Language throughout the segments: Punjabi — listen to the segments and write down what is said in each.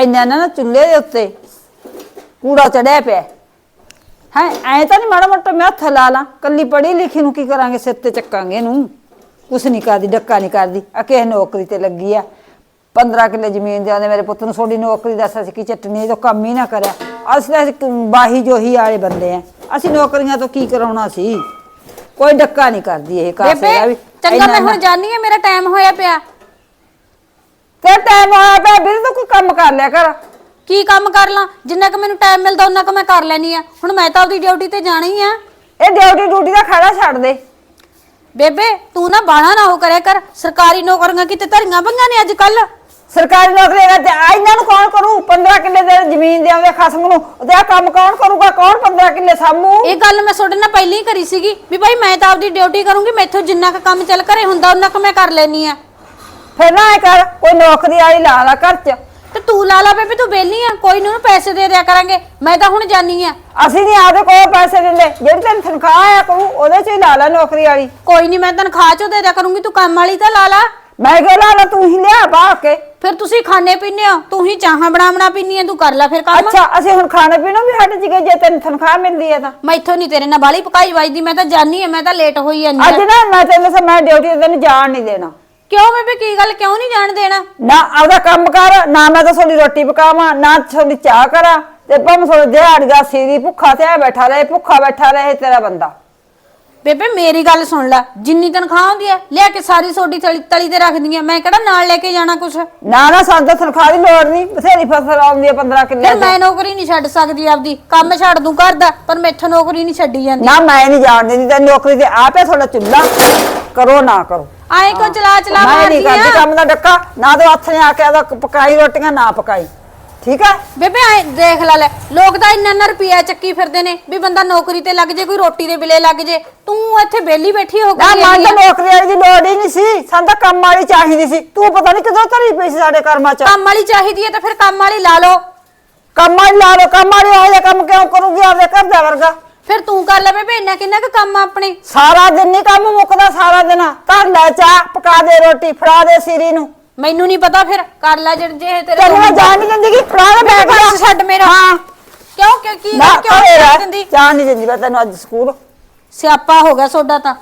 ਇੰਨਾ ਨਾ ਚੁੱਲ੍ਹੇ ਦੇ ਉੱਤੇ ਕੂੜਾ ਚੜਿਆ ਪਿਆ। ਹੈ ਐ ਤਾਂ ਨਹੀਂ ਮਾੜਾ ਮੋਟਾ ਮੈਂ ਹੱਥ ਲਾ ਲਾਂ ਕੱਲੀ ਪੜ੍ਹੀ ਲਿਖੀ ਨੂੰ ਕੀ ਕਰਾਂਗੇ ਸਿਰ ਤੇ ਚੱਕਾਂਗੇ ਇਹਨੂੰ? ਕੁਛ ਨਹੀਂ ਕਰਦੀ ਡੱਕਾ ਨਹੀਂ ਕਰਦੀ। ਆ ਕਿਸੇ ਨੌਕਰੀ ਤੇ ਲੱਗੀ ਆ। 15 ਕਿੱਲੇ ਜ਼ਮੀਨ ਦੇ ਆਂਦੇ ਮੇਰੇ ਪੁੱਤ ਨੂੰ ਥੋੜੀ ਨੌਕਰੀ ਦੱਸ ਅਸੀਂ ਕੀ ਇਹ ਤਾਂ ਕੰਮ ਹੀ ਨਾ ਕਰਿਆ। ਅਸੀਂ ਤਾਂ ਬਾਹੀ ਜੋਹੀ ਵਾਲੇ ਬੰਦੇ ਆ। ਅਸੀਂ ਨੌਕਰੀਆਂ ਤੋਂ ਕੀ ਕਰਾਉਣਾ ਸੀ? ਕੋਈ ਡੱਕਾ ਨਹੀਂ ਕਰਦੀ ਇਹ ਕਾਸੇ ਦਾ ਵੀ। ਚੰਗਾ ਮੈਂ ਹੁਣ ਜਾਣੀ ਆ ਮੇਰਾ ਟਾਈਮ ਹੋਇਆ ਪਿਆ। ਤੇ ਟਾਈਮ ਹੋਇਆ ਪਿਆ ਵੀਰ ਤੂੰ ਕੋਈ ਕੰਮ ਕਰ ਲਿਆ ਕਰ। ਕੀ ਕੰਮ ਕਰ ਲਾਂ? ਜਿੰਨਾ ਕੁ ਮੈਨੂੰ ਟਾਈਮ ਮਿਲਦਾ ਉਹਨਾਂ ਕੁ ਮੈਂ ਕਰ ਲੈਣੀ ਆ। ਹੁਣ ਮੈਂ ਤਾਂ ਆਪਦੀ ਡਿਊਟੀ ਤੇ ਜਾਣਾ ਹੀ ਆ। ਇਹ ਡਿਊਟੀ ਡਿਊਟੀ ਦਾ ਖੜਾ ਛੱਡ ਦੇ। ਬੇਬੇ ਤੂੰ ਨਾ ਬਾਣਾ ਨਾ ਹੋ ਕਰਿਆ ਕਰ। ਸਰਕਾਰੀ ਨੌਕਰੀਆਂ ਕਿਤੇ ਧਰੀਆਂ ਪਈਆਂ ਨੇ ਅੱਜ ਕੱਲ ਸਰਕਾਰੀ ਨੌਕਰੀ ਦਾ ਤੇ ਆ ਇਹਨਾਂ ਨੂੰ ਕੌਣ ਕਰੂ? 15 ਕਿੱਲੇ ਦੇ ਜ਼ਮੀਨ ਦੇ ਆਉਂਦੇ ਖਸਮ ਨੂੰ। ਤੇ ਆ ਕੰਮ ਕੌਣ ਕਰੂਗਾ? ਕੌਣ 15 ਕਿੱਲੇ ਸਾਮੂ ਇਹ ਗੱਲ ਮੈਂ ਤੁਹਾਡੇ ਨਾਲ ਪਹਿਲਾਂ ਹੀ ਕਰੀ ਸੀਗੀ ਵੀ ਭਾਈ ਮੈਂ ਤਾਂ ਆਪਦੀ ਡਿਊਟੀ ਕਰੂੰਗੀ ਮੈਥੋਂ ਜਿੰਨਾ ਕੁ ਕੰਮ ਚੱਲ ਘਰੇ ਹੁੰਦਾ ਉਹਨਾਂ ਕੁ ਮੈਂ ਕਰ ਲੈਣੀ ਆ। ਫਿਰ ਨਾ ਇਹ ਕਰ ਕੋਈ ਨੌਕਰੀ ਵਾਲੀ ਲਾ ਲਾ ਘਰ ਚ। ਤੇ ਤੂੰ ਲਾ ਲਾ ਬੇਬੇ ਤੂੰ ਬੇਲੀ ਆ ਕੋਈ ਨੂੰ ਪੈਸੇ ਦੇ ਦਿਆ ਕਰਾਂਗੇ। ਮੈਂ ਤਾਂ ਹੁਣ ਜਾਣੀ ਆ। ਅਸੀਂ ਨਹੀਂ ਆਦੇ ਕੋਈ ਪੈਸੇ ਦਿੰਦੇ ਜਿਹੜੀ ਤੈਨੂੰ ਤਨਖਾਹ ਆਇਆ ਕਰੂ ਉਹਦੇ ਚ ਹੀ ਲਾ ਲਾ ਨੌਕਰੀ ਵਾਲੀ। ਕੋਈ ਨਹੀਂ ਮੈਂ ਤਨਖਾਹ ਚੋਂ ਦੇ ਦਿਆ ਕਰੂੰਗੀ ਤੂੰ ਕੰਮ ਵਾਲੀ ਤਾਂ ਲਾ ਲਾ। ਮੈਂ ਕਿਹਾ ਲਾ ਲਾ ਤੂੰ ਹੀ ਲਿਆ ਬਾ ਕੇ। ਫਿਰ ਤੁਸੀਂ ਖਾਣੇ ਪੀਣੇ ਹੋ ਤੂੰ ਹੀ ਚਾਹਾਂ ਬਣਾਉਣਾ ਪੀਣੀ ਆ ਤੂੰ ਕਰ ਲੈ ਫਿਰ ਕੰਮ। ਅੱਛਾ ਅਸੀਂ ਹੁਣ ਖਾਣੇ ਪੀਣੋਂ ਵੀ ਹਟ ਜੀਏ ਜੇ ਤੈਨੂੰ ਤਨਖਾਹ ਮਿਲਦੀ ਹੈ ਤਾਂ। ਮੈਥੋਂ ਨਹੀਂ ਤੇਰੇ ਨਾਲ ਬਾਲੀ ਪਕਾਈ ਵੱਜਦੀ ਮੈਂ ਤਾਂ ਜਾਣੀ ਆ ਮੈਂ ਤਾਂ ਲੇਟ ਹੋਈ ਜਾਂਦੀ ਅੱਜ ਆ ਨਾ ਮੈਂ ਤੈਨੂੰ ਮੈਂ ਡਿਊਟੀ ਤੇ ਤੈਨੂੰ ਜਾਣ ਨਹੀਂ ਦੇਣਾ। ਕਿਉਂ ਬੇਬੇ ਕੀ ਗੱਲ ਕਿਉਂ ਨਹੀਂ ਜਾਣ ਦੇਣਾ? ਨਾ ਆਪਦਾ ਕੰਮ ਕਰ ਨਾ ਮੈਂ ਤਾਂ ਤੁਹਾਡੀ ਰੋਟੀ ਪਕਾਵਾਂ ਨਾ ਤੁਹਾਡੀ ਚਾਹ ਕਰਾਂ। ਤੇ ਭਾਵੇਂ ਤੁਹਾਡਾ ਦਿਹਾੜੀਆ ਸੀਰੀ ਭੁੱਖਾ ਤੇ ਐ ਬੈਠਾ ਰਹੇ ਭੁੱਖਾ ਬੈਠਾ ਰਹੇ ਤੇਰਾ ਬੰਦਾ। ਬੇਬੇ ਮੇਰੀ ਗੱਲ ਸੁਣ ਲੈ ਜਿੰਨੀ ਤਨਖਾਹ ਹੁੰਦੀ ਹੈ ਲਿਆ ਕੇ ਸਾਰੀ ਸੋਡੀ ਤਲੀ ਤਲੀ ਤੇ ਰੱਖਦੀ ਆ। ਮੈਂ ਕਿਹੜਾ ਨਾਲ ਲੈ ਕੇ ਜਾਣਾ ਕੁਛ? ਨਾ ਨਾ ਸਾਨੂੰ ਤਾਂ ਤਨਖਾਹ ਦੀ ਲੋੜ ਨਹੀਂ ਬਥੇਰੀ ਫਸਲ ਆਉਂਦੀ ਹੈ 15 ਕਿੱਲੇ ਦੀ। ਮੈਂ ਨੌਕਰੀ ਨਹੀਂ ਛੱਡ ਸਕਦੀ ਆਪਦੀ ਕੰਮ ਛੱਡ ਦੂੰ ਘਰ ਦਾ ਪਰ ਮੈਥੋਂ ਨੌਕਰੀ ਨਹੀਂ ਛੱਡੀ ਜਾਂਦੀ। ਨਾ ਮੈਂ ਨਹੀਂ ਜਾਣ ਦਿੰਦੀ ਤੇ ਨੌਕਰੀ ਤੇ ਆਪੇ ਤੁਹਾਡਾ ਚੁੱਲਾ ਕਰੋ ਨਾ ਕਰੋ। ਆਏ ਕੋ ਚਲਾ ਚਲਾ ਮੈਂ ਨਹੀਂ ਕਰਦੀ ਆ? ਕੰਮ ਦਾ ਡੱਕਾ ਨਾ ਤੇ ਹੱਥ ਨੇ ਆ ਕੇ ਆਦਾ ਪਕਾਈ ਰੋਟੀਆਂ ਨਾ ਪਕਾਈ। ਠੀਕ ਹੈ? ਬੇਬੇ ਆਏ ਦੇਖ ਲੈ ਲੈ ਲੋਕ ਤਾਂ ਇੰਨਾ ਇੰਨਾ ਰੁਪਿਆ ਚੱਕੀ ਫਿਰਦੇ ਨੇ ਵੀ ਬੰਦਾ ਨੌਕਰੀ ਤੇ ਲੱਗ ਜੇ ਕੋਈ ਰੋਟੀ ਦੇ ਬਿਲੇ ਲੱਗ ਜੇ। ਤੂੰ ਇੱਥੇ ਬੇਲੀ ਬੈਠੀ ਹੋ ਨਾ ਮਨ ਤਾਂ ਨੌਕਰੀ ਵਾਲੀ ਦੀ ਲੋੜ ਹੀ ਨਹੀਂ ਸੀ। ਸਾਨੂੰ ਤਾਂ ਕੰਮ ਵਾਲੀ ਚਾਹੀਦੀ ਸੀ। ਤੂੰ ਪਤਾ ਨਹੀਂ ਕਿਦੋਂ ਧਰੀ ਪਈ ਸੀ ਸਾਡੇ ਕਰਮਾਂ ਚ। ਕੰਮ ਵਾਲੀ ਚਾਹੀਦੀ ਹੈ ਤਾਂ ਫਿਰ ਕੰਮ ਵਾਲੀ ਲਾ ਲਓ। ਕੰਮ ਵਾਲੀ ਲਾ ਲੋ ਕੰਮ ਵਾਲੀ ਉਹ ਜਿਹਾ ਕੰਮ ਕਿਉਂ ਕਰੂਗੀ? ਆਪਦੇ ਘਰ ਦਾ ਵਰਗਾ। ਫਿਰ ਤੂੰ ਕਰ ਲੈ ਬੇਬੇ ਇੰਨਾ ਕਿੰਨਾ ਕੁ ਕੰਮ ਆ ਆਪਣੇ? ਸਾਰਾ ਦਿਨ ਨਹੀਂ ਕੰਮ ਮੁੱਕਦਾ ਸਾਰਾ ਦਿਨ। ਧਰ ਲੈ ਚਾਹ ਪਕਾ ਦੇ ਰੋਟੀ ਫੜਾ ਦੇ ਸਿਰੀ ਨੂੰ। ਮੈਨੂੰ ਨਹੀਂ ਪਤਾ ਫਿਰ ਕਰ ਲੈ ਜੇ ਜੇ ਤੇਰੇ ਤੈਨੂੰ ਮੈਂ ਜਾਣ ਨਹੀਂ ਦਿੰਦੀ ਕਿ ਫੜਾ ਦੇ ਬੈਗ ਪਰਸ ਛੱਡ ਮੇਰਾ। ਹਾਂ। ਕਿਉਂ ਕਿਉਂ ਕੀ ਨਾ ਕਿਉਂ ਘਰੇ ਨਹੀਂ ਦਿੰਦੀ? ਜਾਣ ਨਹੀਂ ਦਿੰਦੀ ਮੈਂ ਤੈਨੂੰ ਅੱਜ ਸਕੂਲ। ਸਿਆਪਾ ਹੋ ਗਿਆ ਸੋਡਾ ਤਾਂ।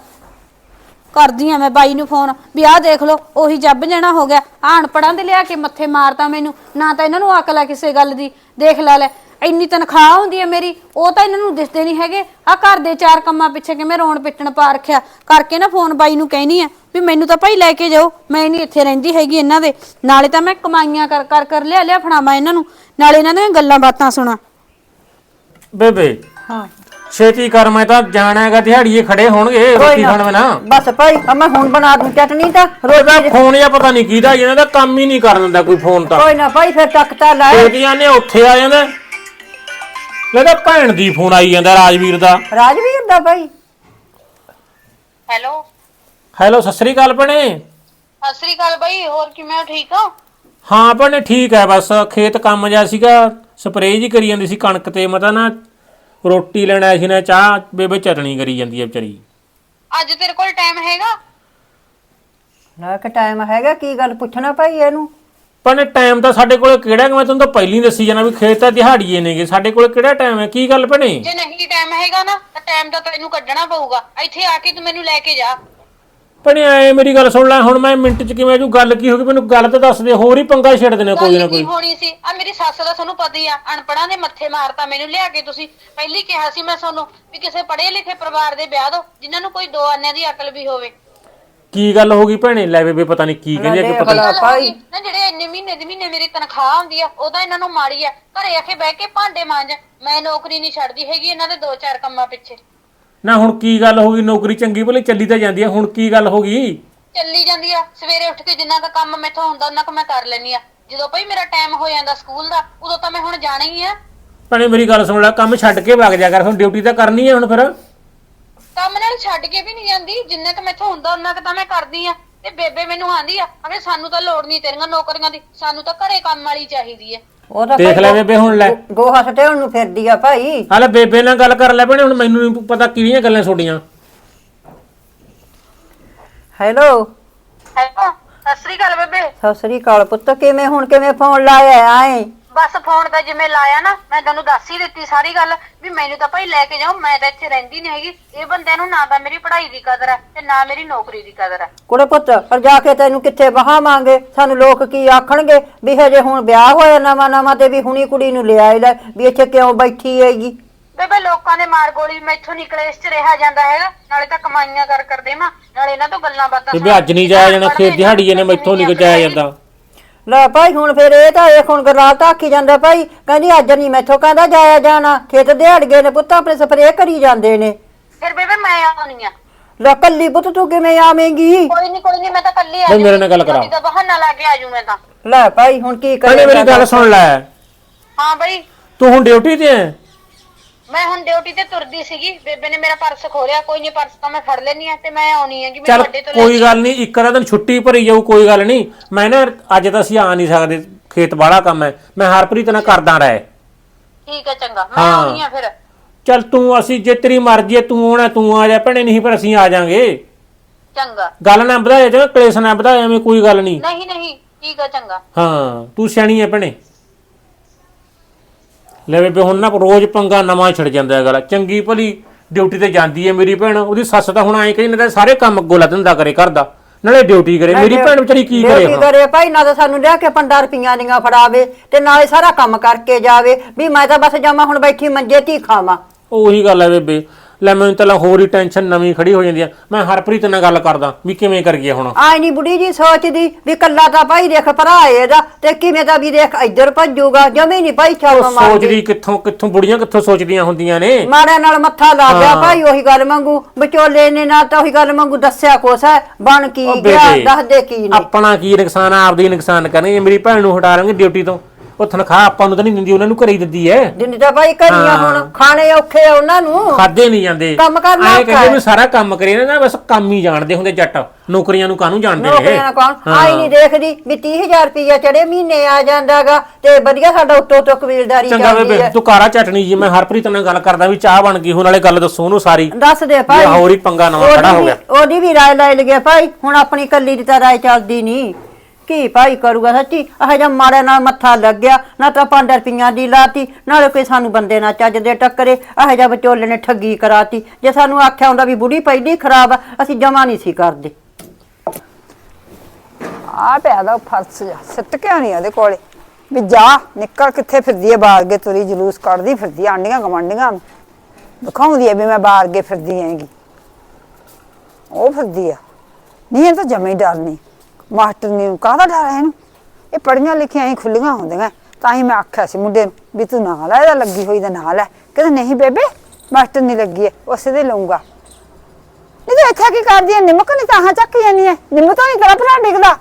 ਕਰਦੀ ਆ ਮੈਂ ਬਾਈ ਨੂੰ ਫੋਨ। ਵੀ ਆਹ ਦੇਖ ਲਓ ਉਹੀ ਜੱਬ ਜਣਾ ਹੋ ਗਿਆ। ਆਣ ਪੜਾਂ ਦੇ ਲਿਆ ਕੇ ਮੱਥੇ ਮਾਰਤਾ ਮੈਨੂੰ। ਨਾ ਤਾਂ ਇਹਨਾਂ ਨੂੰ ਅਕਲ ਆ ਕਿਸੇ ਗੱਲ ਦੀ। ਦੇਖ ਲੈ ਲੈ। ਇੰਨੀ ਤਨਖਾਹ ਹੁੰਦੀ ਹੈ ਮੇਰੀ ਉਹ ਤਾਂ ਇਹਨਾਂ ਨੂੰ ਦਿਸਦੇ ਨਹੀਂ ਹੈਗੇ। ਆ ਘਰ ਦੇ ਚਾਰ ਕੰਮਾਂ ਪਿੱਛੇ ਕਿਵੇਂ ਰੋਣ ਪਿੱਟਣ ਪਾ ਰੱਖਿਆ। ਕਰਕੇ ਨਾ ਫੋਨ ਬਾਈ ਨੂੰ ਕਹਿਨੀ ਆ ਵੀ ਮੈਨੂੰ ਤਾਂ ਭਾਈ ਲੈ ਕੇ ਜਾਓ ਮੈਂ ਨਹੀਂ ਇੱਥੇ ਰਹਿੰਦੀ ਹੈਗੀ ਇਹਨਾਂ ਦੇ। ਨਾਲੇ ਤਾਂ ਮੈਂ ਕਮਾਈਆਂ ਕਰ ਕਰ ਕਰ ਲਿਆ ਲਿਆ ਫੜਾਵਾਂ ਇਹਨਾਂ ਨੂੰ। ਨਾਲੇ ਇਹਨਾਂ ਦੀਆਂ ਗੱਲਾਂ ਬਾਤਾਂ ਸੁਣਾ। ਬੇਬੇ ਹਾਂ। ਛੇਤੀ ਕਰ ਮੈਂ ਤਾਂ ਜਾਣਾ ਹੈਗਾ ਦਿਹਾੜੀਏ ਖੜੇ ਹੋਣਗੇ ਰੋਟੀ ਖਾਣ ਬਿਨਾ। ਬਸ ਭਾਈ ਆ ਮੈਂ ਹੁਣ ਬਣਾ ਦੂੰ ਚਟਨੀ ਤਾਂ ਉਹਦਾ ਫੋਨ ਜਾਂ ਪਤਾ ਨਹੀਂ ਕਿਹਦਾ ਇਹਨਾਂ ਦਾ ਕੰਮ ਹੀ ਨਹੀਂ ਕਰਨ ਦਿੰਦਾ ਕੋਈ ਫੋਨ ਤਾਂ। ਕੋਈ ਨਾ ਭਾਈ ਫਿਰ ਟੱਕਤਾ ਲੈ ਛੇਤੀਆਂ ਨੇ ਉੱਥੇ ਆ ਜਾਂਦਾ। ਲੱਗਦਾ ਭੈਣ ਦੀ ਫੋਨ ਆਈ ਜਾਂਦਾ ਰਾਜਵੀਰ ਦਾ। ਰਾਜਵੀਰ ਦਾ ਭਾਈ ਹੈਲੋ। ਹੈਲੋ ਸਤਿ ਸ੍ਰੀ ਅਕਾਲ ਭੈਣੇ। ਸਤਿ ਸ੍ਰੀ ਅਕਾਲ ਬਾਈ ਹੋਰ ਕਿਵੇਂ ਹੋ ਠੀਕ ਹੋ? ਹਾਂ ਭੈਣੇ ਠੀਕ ਹੈ ਬਸ। ਖੇਤ ਕੰਮ ਜਿਹਾ ਸੀਗਾ ਸਪਰੇਅ ਜੀ ਕਰੀ ਜਾਂਦੀ ਸੀ ਕਣਕ ਤੇ ਮੈਂ ਤਾਂ ਨਾ ਰੋਟੀ ਲੈਣ ਆਇਆ ਸੀ ਨਾ ਚਾਹ ਬੇਬੇ ਚਟਣੀ ਕਰੀ ਜਾਂਦੀ ਹੈ ਵਿਚਾਰੀ। ਅੱਜ ਤੇਰੇ ਕੋਲ ਟਾਈਮ ਹੈਗਾ? ਨਾ ਕਿ ਟਾਈਮ ਹੈਗਾ ਕੀ ਗੱਲ ਪੁੱਛਣਾ ਭਾਈ ਇਹਨੂੰ? ਭੈਣੇ ਟਾਈਮ ਤਾਂ ਸਾਡੇ ਕੋਲ ਕਿਹੜਾ ਹੈਗਾ? ਮੈਂ ਤੁਹਾਨੂੰ ਤਾਂ ਪਹਿਲਾਂ ਹੀ ਦੱਸੀ ਜਾਣਾ ਵੀ ਖੇਤ ਤਾਂ ਦਿਹਾੜੀਏ ਨੇਗੇ। ਸਾਡੇ ਕੋਲ ਕਿਹੜਾ ਟਾਈਮ ਹੈ? ਕੀ ਗੱਲ ਭੈਣੇ? ਜੇ ਨਹੀਂ ਟਾਈਮ ਹੈਗਾ ਨਾ ਤਾਂ ਟਾਈਮ ਤਾਂ ਤੈਨੂੰ ਕੱਢਣਾ ਪਊਗਾ। ਇੱਥੇ ਆ ਕੇ ਤੂੰ ਮੈਨੂੰ ਲੈ ਕੇ ਜਾ। ਭੈਣੇ ਐ ਮੇਰੀ ਗੱਲ ਸੁਣ ਲੈ। ਹੁਣ ਮੈਂ ਮਿੰਟ ਚ ਕਿਵੇਂ ਜੂ? ਗੱਲ ਕੀ ਹੋ ਗਈ? ਮੈਨੂੰ ਗੱਲ ਤਾਂ ਦੱਸ ਦੇ। ਹੋਰ ਹੀ ਪੰਗਾ ਛੇੜਦੇ ਨੇ ਕੋਈ ਨਾ ਗੱਲ ਕੋਈ। ਕੀ ਹੋਣੀ ਸੀ? ਆ ਮੇਰੀ ਸੱਸ ਦਾ ਤੁਹਾਨੂੰ ਪਤਾ ਹੀ ਆ। ਅਨਪੜਾਂ ਦੇ ਮੱਥੇ ਮਾਰਤਾ ਮੈਨੂੰ। ਲਿਆ ਕੇ ਤੁਸੀਂ। ਪਹਿਲੀ ਕਿਹਾ ਸੀ ਮੈਂ ਤੁਹਾਨੂੰ ਵੀ ਕਿਸੇ ਪੜ੍ਹੇ ਲਿਖੇ ਪਰਿਵਾਰ ਦੇ ਵਿਆਹ ਦੋ ਜਿਨ੍ਹਾਂ ਨੂੰ ਕੋਈ ਦੋ ਆਨਿਆਂ ਦੀ ਅਕਲ ਵੀ ਹੋਵੇ। ਕੀ ਗੱਲ ਹੋ ਗਈ ਭੈਣੇ? ਲੈ ਬੇਬੇ ਪਤਾ ਨਹੀਂ ਕੀ ਕਹਿੰਦੀ ਆ ਕਿ ਪਤਾ ਨੀ। ਜਿਹੜੇ ਇੰਨੇ ਮਹੀਨੇ ਦੀ ਮਹੀਨੇ ਮੇਰੀ ਤਨਖਾਹ ਆਉਂਦੀ ਆ ਉਹ ਤਾਂ ਇਹਨਾਂ ਨੂੰ ਮਾੜੀ ਆ। ਘਰੇ ਆ ਕੇ ਬਹਿ ਕੇ ਭਾਂਡੇ ਮਾਂਜ। ਮੈਂ ਨੌਕਰੀ ਨਹੀਂ ਛੱਡਦੀ ਹੈਗੀ ਇਹਨਾਂ ਦੇ ਦੋ ਚਾਰ ਕੰਮਾਂ ਪਿੱਛੇ। ਨਾ ਹੁਣ ਕੀ ਗੱਲ ਹੋ ਗਈ? ਨੌਕਰੀ ਚੰਗੀ ਭਲੇ ਚੱਲੀ ਤਾਂ ਜਾਂਦੀ ਆ ਹੁਣ ਕੀ ਗੱਲ ਹੋ ਗਈ? ਚੱਲੀ ਜਾਂਦੀ ਆ। ਸਵੇਰੇ ਉੱਠ ਕੇ ਜਿੰਨਾ ਕੁ ਕੰਮ ਮੈਥੋਂ ਹੁੰਦਾ ਉਹਨਾਂ ਕੁ ਮੈਂ ਕਰ ਲੈਣੀ ਆ। ਜਦੋਂ ਭਈ ਮੇਰਾ ਟਾਈਮ ਹੋ ਜਾਂਦਾ ਸਕੂਲ ਦਾ ਉਦੋਂ ਤਾਂ ਮੈਂ ਹੁਣ ਜਾਣਾ ਹੀ ਆ। ਭੈਣੇ ਮੇਰੀ ਗੱਲ ਸੁਣ ਲੈ ਕੰਮ ਛੱਡ ਕੇ ਵਗ ਜਾ ਕਰ ਹੁਣ ਡਿਊਟੀ ਤਾਂ ਕਰਨੀ ਹੈ ਹੁਣ ਫਿਰ। ਕੰਮ ਨਾਲ ਛੱਡ ਕੇ ਵੀ ਨਹੀਂ ਜਾਂਦੀ ਜਿੰਨਾ ਕੁ ਮੈਥੋਂ ਹੁੰਦਾ ਉਹਨਾਂ ਕੁ ਤਾਂ ਮੈਂ ਕਰਦੀ ਆ। ਤੇ ਬੇਬੇ ਮੈਨੂੰ ਆਂਦੀ ਆ ਅਗੇ ਸਾਨੂੰ ਤਾਂ ਲੋੜ ਨਹੀਂ ਤੇਰੀਆਂ ਨੌਕਰੀਆਂ ਦੀ ਸਾਨੂੰ ਤਾਂ ਘਰੇ ਕੰਮ ਵਾਲੀ ਚਾਹੀਦੀ ਆ। ਉਹ ਤਾਂ ਦੇਖ ਲੈ ਬੇਬੇ ਹੁਣ ਲੈ। ਗੋਹਾ ਸਟੇਉਣ ਨੂੰ ਫਿਰਦੀ ਆ ਭਾਈ। ਹਾਲੇ ਬੇਬੇ ਨਾਲ ਗੱਲ ਕਰ ਲੈ ਭੈਣੇ ਹੁਣ ਮੈਨੂੰ ਨਹੀਂ ਪਤਾ ਕਿਹੜੀਆਂ ਗੱਲਾਂ ਛੋਡੀਆਂ ਹੈਲੋ ਹੈਲੋ ਸਤਿ ਸ੍ਰੀ ਅਕਾਲ ਬੇਬੇ। ਸਤਿ ਸ੍ਰੀ ਅਕਾਲ ਪੁੱਤ ਕਿਵੇਂ ਹੁਣ ਕਿਵੇਂ ਫੋਨ ਲਾਇਆ ਆਏ ਬਸ ਫੋਨ ਤਾਂ ਜਿਵੇਂ ਲਾਇਆ ਨਾ ਮੈਂ ਤੁਹਾਨੂੰ ਦੱਸ ਹੀ ਦਿੱਤੀ ਸਾਰੀ ਗੱਲ ਵੀ ਮੈਨੂੰ ਤਾਂ ਭਾਈ ਲੈ ਕੇ ਜਾਓ ਮੈਂ ਤਾਂ ਇੱਥੇ ਰਹਿੰਦੀ ਨਹੀਂ ਹੈਗੀ। ਇਹ ਬੰਦਿਆਂ ਨੂੰ ਨਾ ਤਾਂ ਮੇਰੀ ਪੜ੍ਹਾਈ ਦੀ ਕਦਰ ਹੈ ਤੇ ਨਾ ਮੇਰੀ ਨੌਕਰੀ ਦੀ ਕਦਰ ਹੈ ਕੁੜੇ ਪੁੱਤ ਪਰ ਜਾ ਕੇ ਤੈਨੂੰ ਕਿੱਥੇ ਬਹਾਵਾਂਗੇ ਸਾਨੂੰ ਲੋਕ ਕੀ ਆਖਣਗੇ ਵੀ ਹਜੇ ਹੁਣ ਵਿਆਹ ਹੋਇਆ ਨਵਾਂ ਨਵਾਂ ਤੇ ਵੀ ਹੁਣੀ ਕੁੜੀ ਨੂੰ ਲਿਆਏ ਲੈ ਵੀ ਇੱਥੇ ਕਿਉਂ ਬੈਠੀ ਹੈਗੀ? ਬੇਬੇ ਲੋਕਾਂ ਦੇ ਮਾਰ ਗੋਲੀ ਮੈਥੋਂ ਨਿਕਲੇ ਇਸ ਚ ਰਿਹਾ ਜਾਂਦਾ ਹੈਗਾ। ਨਾਲੇ ਤਾਂ ਕਮਾਈਆਂ ਕਰ ਕਰ ਦੇਵਾਂ ਨਾਲੇ ਇਹਨਾਂ ਤੋਂ ਗੱਲਾਂ ਬਾਤਾਂ ਬੇਬੇ ਅੱਜ ਨਹੀਂ ਜਾਇਆ ਜਾਣਾ ਖੇਤ ਦਿਹਾੜੀ ਇਹਨੇ ਮੈਥੋਂ ਨਹੀਂ ਜਾਇਆ ਜਾਂਦਾ। ਲੈ ਭਾਈ ਹੁਣ ਫਿਰ ਇਹ ਤਾਂ ਇਹ ਹੁਣ ਗਰਾਲ ਤਾਂ ਆਖੀ ਜਾਂਦਾ ਭਾਈ ਕਹਿੰਦੀ ਅੱਜ ਨਹੀਂ ਮੈਥੋਂ ਕਹਿੰਦਾ ਜਾਇਆ ਜਾਣਾ ਖੇਤ ਦਿਹਾੜ ਗਏ ਨੇ ਪੁੱਤ ਆਪਣੇ ਸਪਰੇਅ ਕਰੀ ਜਾਂਦੇ ਨੇ। ਫਿਰ ਬੇਬੇ ਮੈਂ ਆਉਣੀ ਆ। ਲੈ ਕੱਲੀ ਪੁੱਤ ਤੂੰ ਕਿਵੇਂ ਆਵੇਂਗੀ? ਕੋਈ ਨਹੀਂ ਕੋਈ ਨਹੀਂ ਮੈਂ ਤਾਂ ਕੱਲੀ ਆ ਮੇਰੇ ਨਾਲ ਗੱਲ ਕਰਾ। ਜੂੰਗੀ, ਦਾ ਬਹਾਨਾ ਲਾ ਕੇ ਆਜੂ ਮੈਂ ਤਾਂ। ਲੈ ਭਾਈ ਹੁਣ ਕੀ ਭੈਣੇ ਕਰੇ ਮੇਰੀ ਗੱਲ ਸੁਣ ਲੈ। ਹਾਂ ਬਈ। ਤੂੰ ਹੁਣ ਡਿਊਟੀ ਤੇ ਹੈ ਮੈਂ ਹੁਣ ਡਿਊਟੀ ਤੇ ਤੁਰਦੀ ਸੀਗੀ ਬੇਬੇ ਨੇ ਮੇਰਾ ਪਰਸ ਖੋਲਿਆ ਕੋਈ ਨਹੀਂ ਪਰਸ ਤਾਂ ਮੈਂ ਫੜ ਲੈਣੀ ਆ ਤੇ ਮੈਂ ਆਉਣੀ ਹੈਗੀ ਚੱਲ ਮੈਨੂੰ ਵੱਡੇ ਤੋਂ ਲੈ ਕੋਈ ਗੱਲ ਨਹੀਂ ਇੱਕ ਅੱਧਾ ਦਿਨ ਛੁੱਟੀ ਭਰੀ ਜਾਊ ਕੋਈ ਗੱਲ ਨਹੀਂ ਮੈਂ ਨਾ ਅੱਜ ਤਾਂ ਅਸੀਂ ਆ ਨਹੀਂ ਸਕਦੇ ਖੇਤ ਬਾਹਲਾ ਕੰਮ ਹੈ। ਮੈਂ ਹਰਪ੍ਰੀਤ ਨਾਲ ਕਰਦਾ ਰਹਿ। ਠੀਕ ਹੈ ਚੰਗਾ। ਮੈਂ ਹਾਂ। ਆਉਣੀ ਆ ਫਿਰ। ਚੱਲ ਤੂੰ ਅਸੀਂ ਜੇ ਤੇਰੀ ਮਰਜ਼ੀ ਹੈ ਤੂੰ ਆਉਣਾ ਤੂੰ ਆ ਜਾ ਭੈਣੇ ਨਹੀਂ ਪਰ ਅਸੀਂ ਆ ਜਾਾਂਗੇ। ਚੰਗਾ। ਗੱਲ ਨਾ ਵਧਾਇਆ ਜਾਂ ਕਲੇਸ਼ ਨਾ ਵਧਾਇਆ ਐਵੇਂ ਕੋਈ ਗੱਲ ਨਹੀਂ ਨਹੀਂ ਨਹੀਂ ਠੀਕ ਹੈ ਚੰਗਾ। ਹਾਂ ਤੂੰ ਸਿਆਣੀ ਹੈ ਭੈਣੇ। ਲੈ ਬੇਬੇ ਹੁਣ ਨਾ ਰੋਜ਼ ਪੰਗਾ ਨਵਾਂ ਛਿੜ ਜਾਂਦਾ ਹੈ ਗੱਲ ਚੰਗੀ ਭਲੀ ਡਿਊਟੀ ਤੇ ਜਾਂਦੀ ਹੈ ਮੇਰੀ ਭੈਣ ਉਹਦੀ ਸੱਸ ਤਾਂ ਹੁਣ ਐਂ ਕਹਿੰਦੀ ਨਾ ਸਾਰੇ ਕੰਮ ਅੱਗੋਂ ਲਾ ਦਿੰਦਾ ਕਰੇ ਕਰਦਾ ਨਾਲੇ ਡਿਊਟੀ ਕਰੇ ਮੇਰੀ ਭੈਣ ਵਿਚਾਰੀ ਕੀ ਕਰੇ ਹੁਣ? ਕਰੇ ਭਾਈ ਨਾ ਤਾਂ ਸਾਨੂੰ ਲਿਆ ਕੇ 15 ਰੁਪਈਆਂ ਦੀਆਂ ਫੜਾਵੇ ਤੇ ਨਾਲੇ ਸਾਰਾ ਕੰਮ ਕਰਕੇ ਜਾਵੇ। ਵੀ ਮੈਂ ਤਾਂ ਬਸ ਜਾਵਾਂ ਹੁਣ ਬੈਠੀ ਮੰਜੇ ਤੇ ਹੀ ਖਾਵਾਂ। ਉਹੀ ਗੱਲ ਹੈ ਬੇਬੇ। ਲੈ ਮੈਨੂੰ ਤਾਂ ਹੋਰ ਹੀ ਟੈਨਸ਼ਨ ਨਵੀਂ ਖੜੀ ਹੋ ਜਾਂਦੀ ਆ। ਮੈਂ ਹਰਪ੍ਰੀਤ ਨਾਲ ਗੱਲ ਕਰਦਾ ਵੀ ਕਿਵੇਂ ਕਰੀਏ ਹੁਣ। ਆਈ ਨਹੀਂ ਬੁੜੀ ਜੀ ਸੋਚਦੀ ਵੀ ਕੱਲਾ ਤਾਂ ਭਾਈ ਦੇਖ ਭਰਾ ਇਹਦਾ ਤੇ ਕਿਵੇਂ ਦਾ ਵੀ ਦੇਖ ਇੱਧਰ ਭੱਜੂਗਾ ਜਮੇ ਨਹੀਂ ਭਾਈ ਉਹ ਚੱਲ ਮਾਰਦੀ। ਸੋਚਦੀ ਕਿੱਥੋਂ ਕਿੱਥੋਂ ਬੁੜੀਆਂ ਕਿੱਥੋਂ ਸੋਚਦੀਆਂ ਹੁੰਦੀਆਂ ਨੇ? ਮਾੜਿਆਂ ਨਾਲ ਮੱਥਾ ਲਾ ਗਿਆ। ਭਾਈ ਉਹੀ ਗੱਲ ਮੰਗੂ ਵਿਚੋਲੇ ਨੇ ਨਾ ਤਾਂ ਉਹੀ ਗੱਲ ਮੰਗੂ ਦੱਸਿਆ ਕੋਸ ਹੈ ਬਣ ਕੀ ਉਹ ਗਿਆ ਦੱਸ ਦੇ ਕੀ ਨੇ। ਆਪਣਾ ਕੀ ਨੁਕਸਾਨ ਆ ਆਪਦੀ ਨੁਕਸਾਨ ਕਰਨਗੇ ਮੇਰੀ ਭੈਣ ਨੂੰ ਹਟਾ ਲਾਂਗੇ ਡਿਊਟੀ ਤੋਂ। ਉਹ ਤਨਖਾਹ ਆਪਾਂ ਨੂੰ ਤਾਂ ਨਹੀਂ ਦਿੰਦੀ ਉਹਨਾਂ ਨੂੰ ਘਰੇ ਹੀ ਦਿੰਦੀ ਐ ਜਿੰਨੀ ਤਾਂ ਭਾਈ ਘਰੀਆਂ। ਹੁਣ ਖਾਣੇ ਔਖੇ ਆ ਉਹਨਾਂ ਨੂੰ। ਖਾਦੇ ਨਹੀਂ ਜਾਂਦੇ। ਕੰਮ ਕਰਨਾ ਐਂ ਕਹਿੰਦੇ। ਵੀ ਸਾਰਾ ਕੰਮ ਕਰੇ ਨਾ ਬਸ ਕੰਮ ਹੀ ਜਾਣਦੇ ਹੁੰਦੇ ਜੱਟ। ਨੌਕਰੀਆਂ ਨੂੰ ਕਾਹਨੂੰ ਜਾਣਦੇ ਨੇ ਨੌਕਰੀਆਂ ਕੌਣ। ਆਈ ਨਹੀਂ ਦੇਖਦੀ ਵੀ 30000 ਰੁਪਇਆ ਚੜੇ ਮਹੀਨੇ ਆ ਜਾਂਦਾਗਾ ਤੇ ਵਧੀਆ ਸਾਡਾ ਉੱਤੋਂ ਉੱਤੋਂ ਕਬੀਲਦਾਰੀ ਚੰਗਾ ਚੱਲਦੀ ਹੈ। ਤੂੰ ਕਾਰਾ ਚਟਣੀ ਜੀ? ਮੈਂ ਹਰਪ੍ਰੀਤ ਨਾਲ ਗੱਲ ਕਰਦਾ ਵੀ ਚਾਹ ਬਣ ਗਈ ਹੁਣ ਵਾਲੇ ਗੱਲ ਦੱਸੋ ਉਹਨੂੰ ਸਾਰੀ। ਦੱਸ ਦੇ ਭਾਈ। ਹੋਰ ਹੀ ਪੰਗਾ ਨਵਾਂ ਖੜਾ ਹੋ ਗਿਆ। ਉਹਦੀ ਵੀ ਰਾਏ ਲੈ ਲਗੇ ਭਾਈ। ਹੁਣ ਆਪਣੀ ਕੱਲੀ ਦੀ ਤਾਂ ਰਾਏ ਚੱਲਦੀ ਨਹੀਂ। ਕੀ ਭਾਈ ਕਰੂਗਾ ਸੱਚੀ? ਇਹ ਜਾਂ ਮਾੜੇ ਨਾਲ ਮੱਥਾ ਲੱਗ ਗਿਆ, ਨਾ ਤਾਂ 5 ਰੁਪਈਆਂ ਦੀ ਲਾਤੀ, ਨਾਲੇ ਕੋਈ ਸਾਨੂੰ ਬੰਦੇ ਨਾਲ ਚੱਜ ਦੇ ਟੱਕਰੇ, ਇਹ ਜਾਂ ਵਿਚੋਲੇ ਨੇ ਠੱਗੀ ਕਰਾਤੀ। ਜੇ ਸਾਨੂੰ ਆਖਿਆ ਹੁੰਦਾ ਵੀ ਬੁੜੀ ਪਹਿਲੀ ਖਰਾਬ ਆ, ਅਸੀਂ ਜਮਾ ਨਹੀਂ ਸੀ ਕਰਦੇ। ਆ ਪਿਆ ਦਾ ਫਰਸ ਜਾ ਸਿੱਟ ਕੇ ਆਣੀ ਉਹਦੇ ਕੋਲੇ। ਵੀ ਜਾ, ਨਿਕਲ ਕਿੱਥੇ ਫਿਰਦੀ ਐ ਬਾਹਰ ਗੇ ਤੁਰੀ ਜਲੂਸ ਕੱਢਦੀ ਫਿਰਦੀ ਆਂਡੀਆਂ ਗਵਾਂਡੀਆਂ ਨੂੰ। ਦਿਖਾਉਂਦੀ ਐ ਵੀ ਮੈਂ ਬਾਹਰ ਗੇ ਫਿਰਦੀ ਹੈਗੀ। ਉਹ ਫਿਰਦੀ ਆ। ਨਹੀਂ ਇਹ ਤਾਂ ਜਮੇ ਹੀ ਡਰ ਮਾਸਟਰ ਨੇ ਕਾਹਦਾ ਡਰ ਹੈ ਇਹਨੂੰ? ਇਹ ਪੜੀਆਂ ਲਿਖੀਆਂ ਹੀ ਖੁੱਲੀਆਂ ਹੁੰਦੀਆਂ। ਤਾਂ ਹੀ ਮੈਂ ਆਖਿਆ ਸੀ ਮੁੰਡੇ ਨੂੰ ਵੀ ਤੂੰ ਨਾਲ ਆ ਇਹਦਾ ਲੱਗੀ ਹੋਈ ਦਾ ਨਾਲ ਹੈ ਕਹਿੰਦਾ ਨਹੀਂ ਬੇਬੇ ਮਾਸਟਰ ਨਹੀਂ ਲੱਗੀ ਹੈ ਉਸੇ ਦੇ ਲਊਂਗਾ। ਨਹੀਂ ਤਾਂ ਇੱਥੇ ਕੀ ਕਰਦੀ ਹੈ ਨਿਮਕ ਨਹੀਂ ਤਾਂ ਹਾਂ ਚੱਕ ਜਾਨੀ ਹੈ ਨਿਮਕ ਤਾਂ ਨਹੀਂ ਤੇਰਾ ਭਰਾ ਡਿੱਗਦਾ?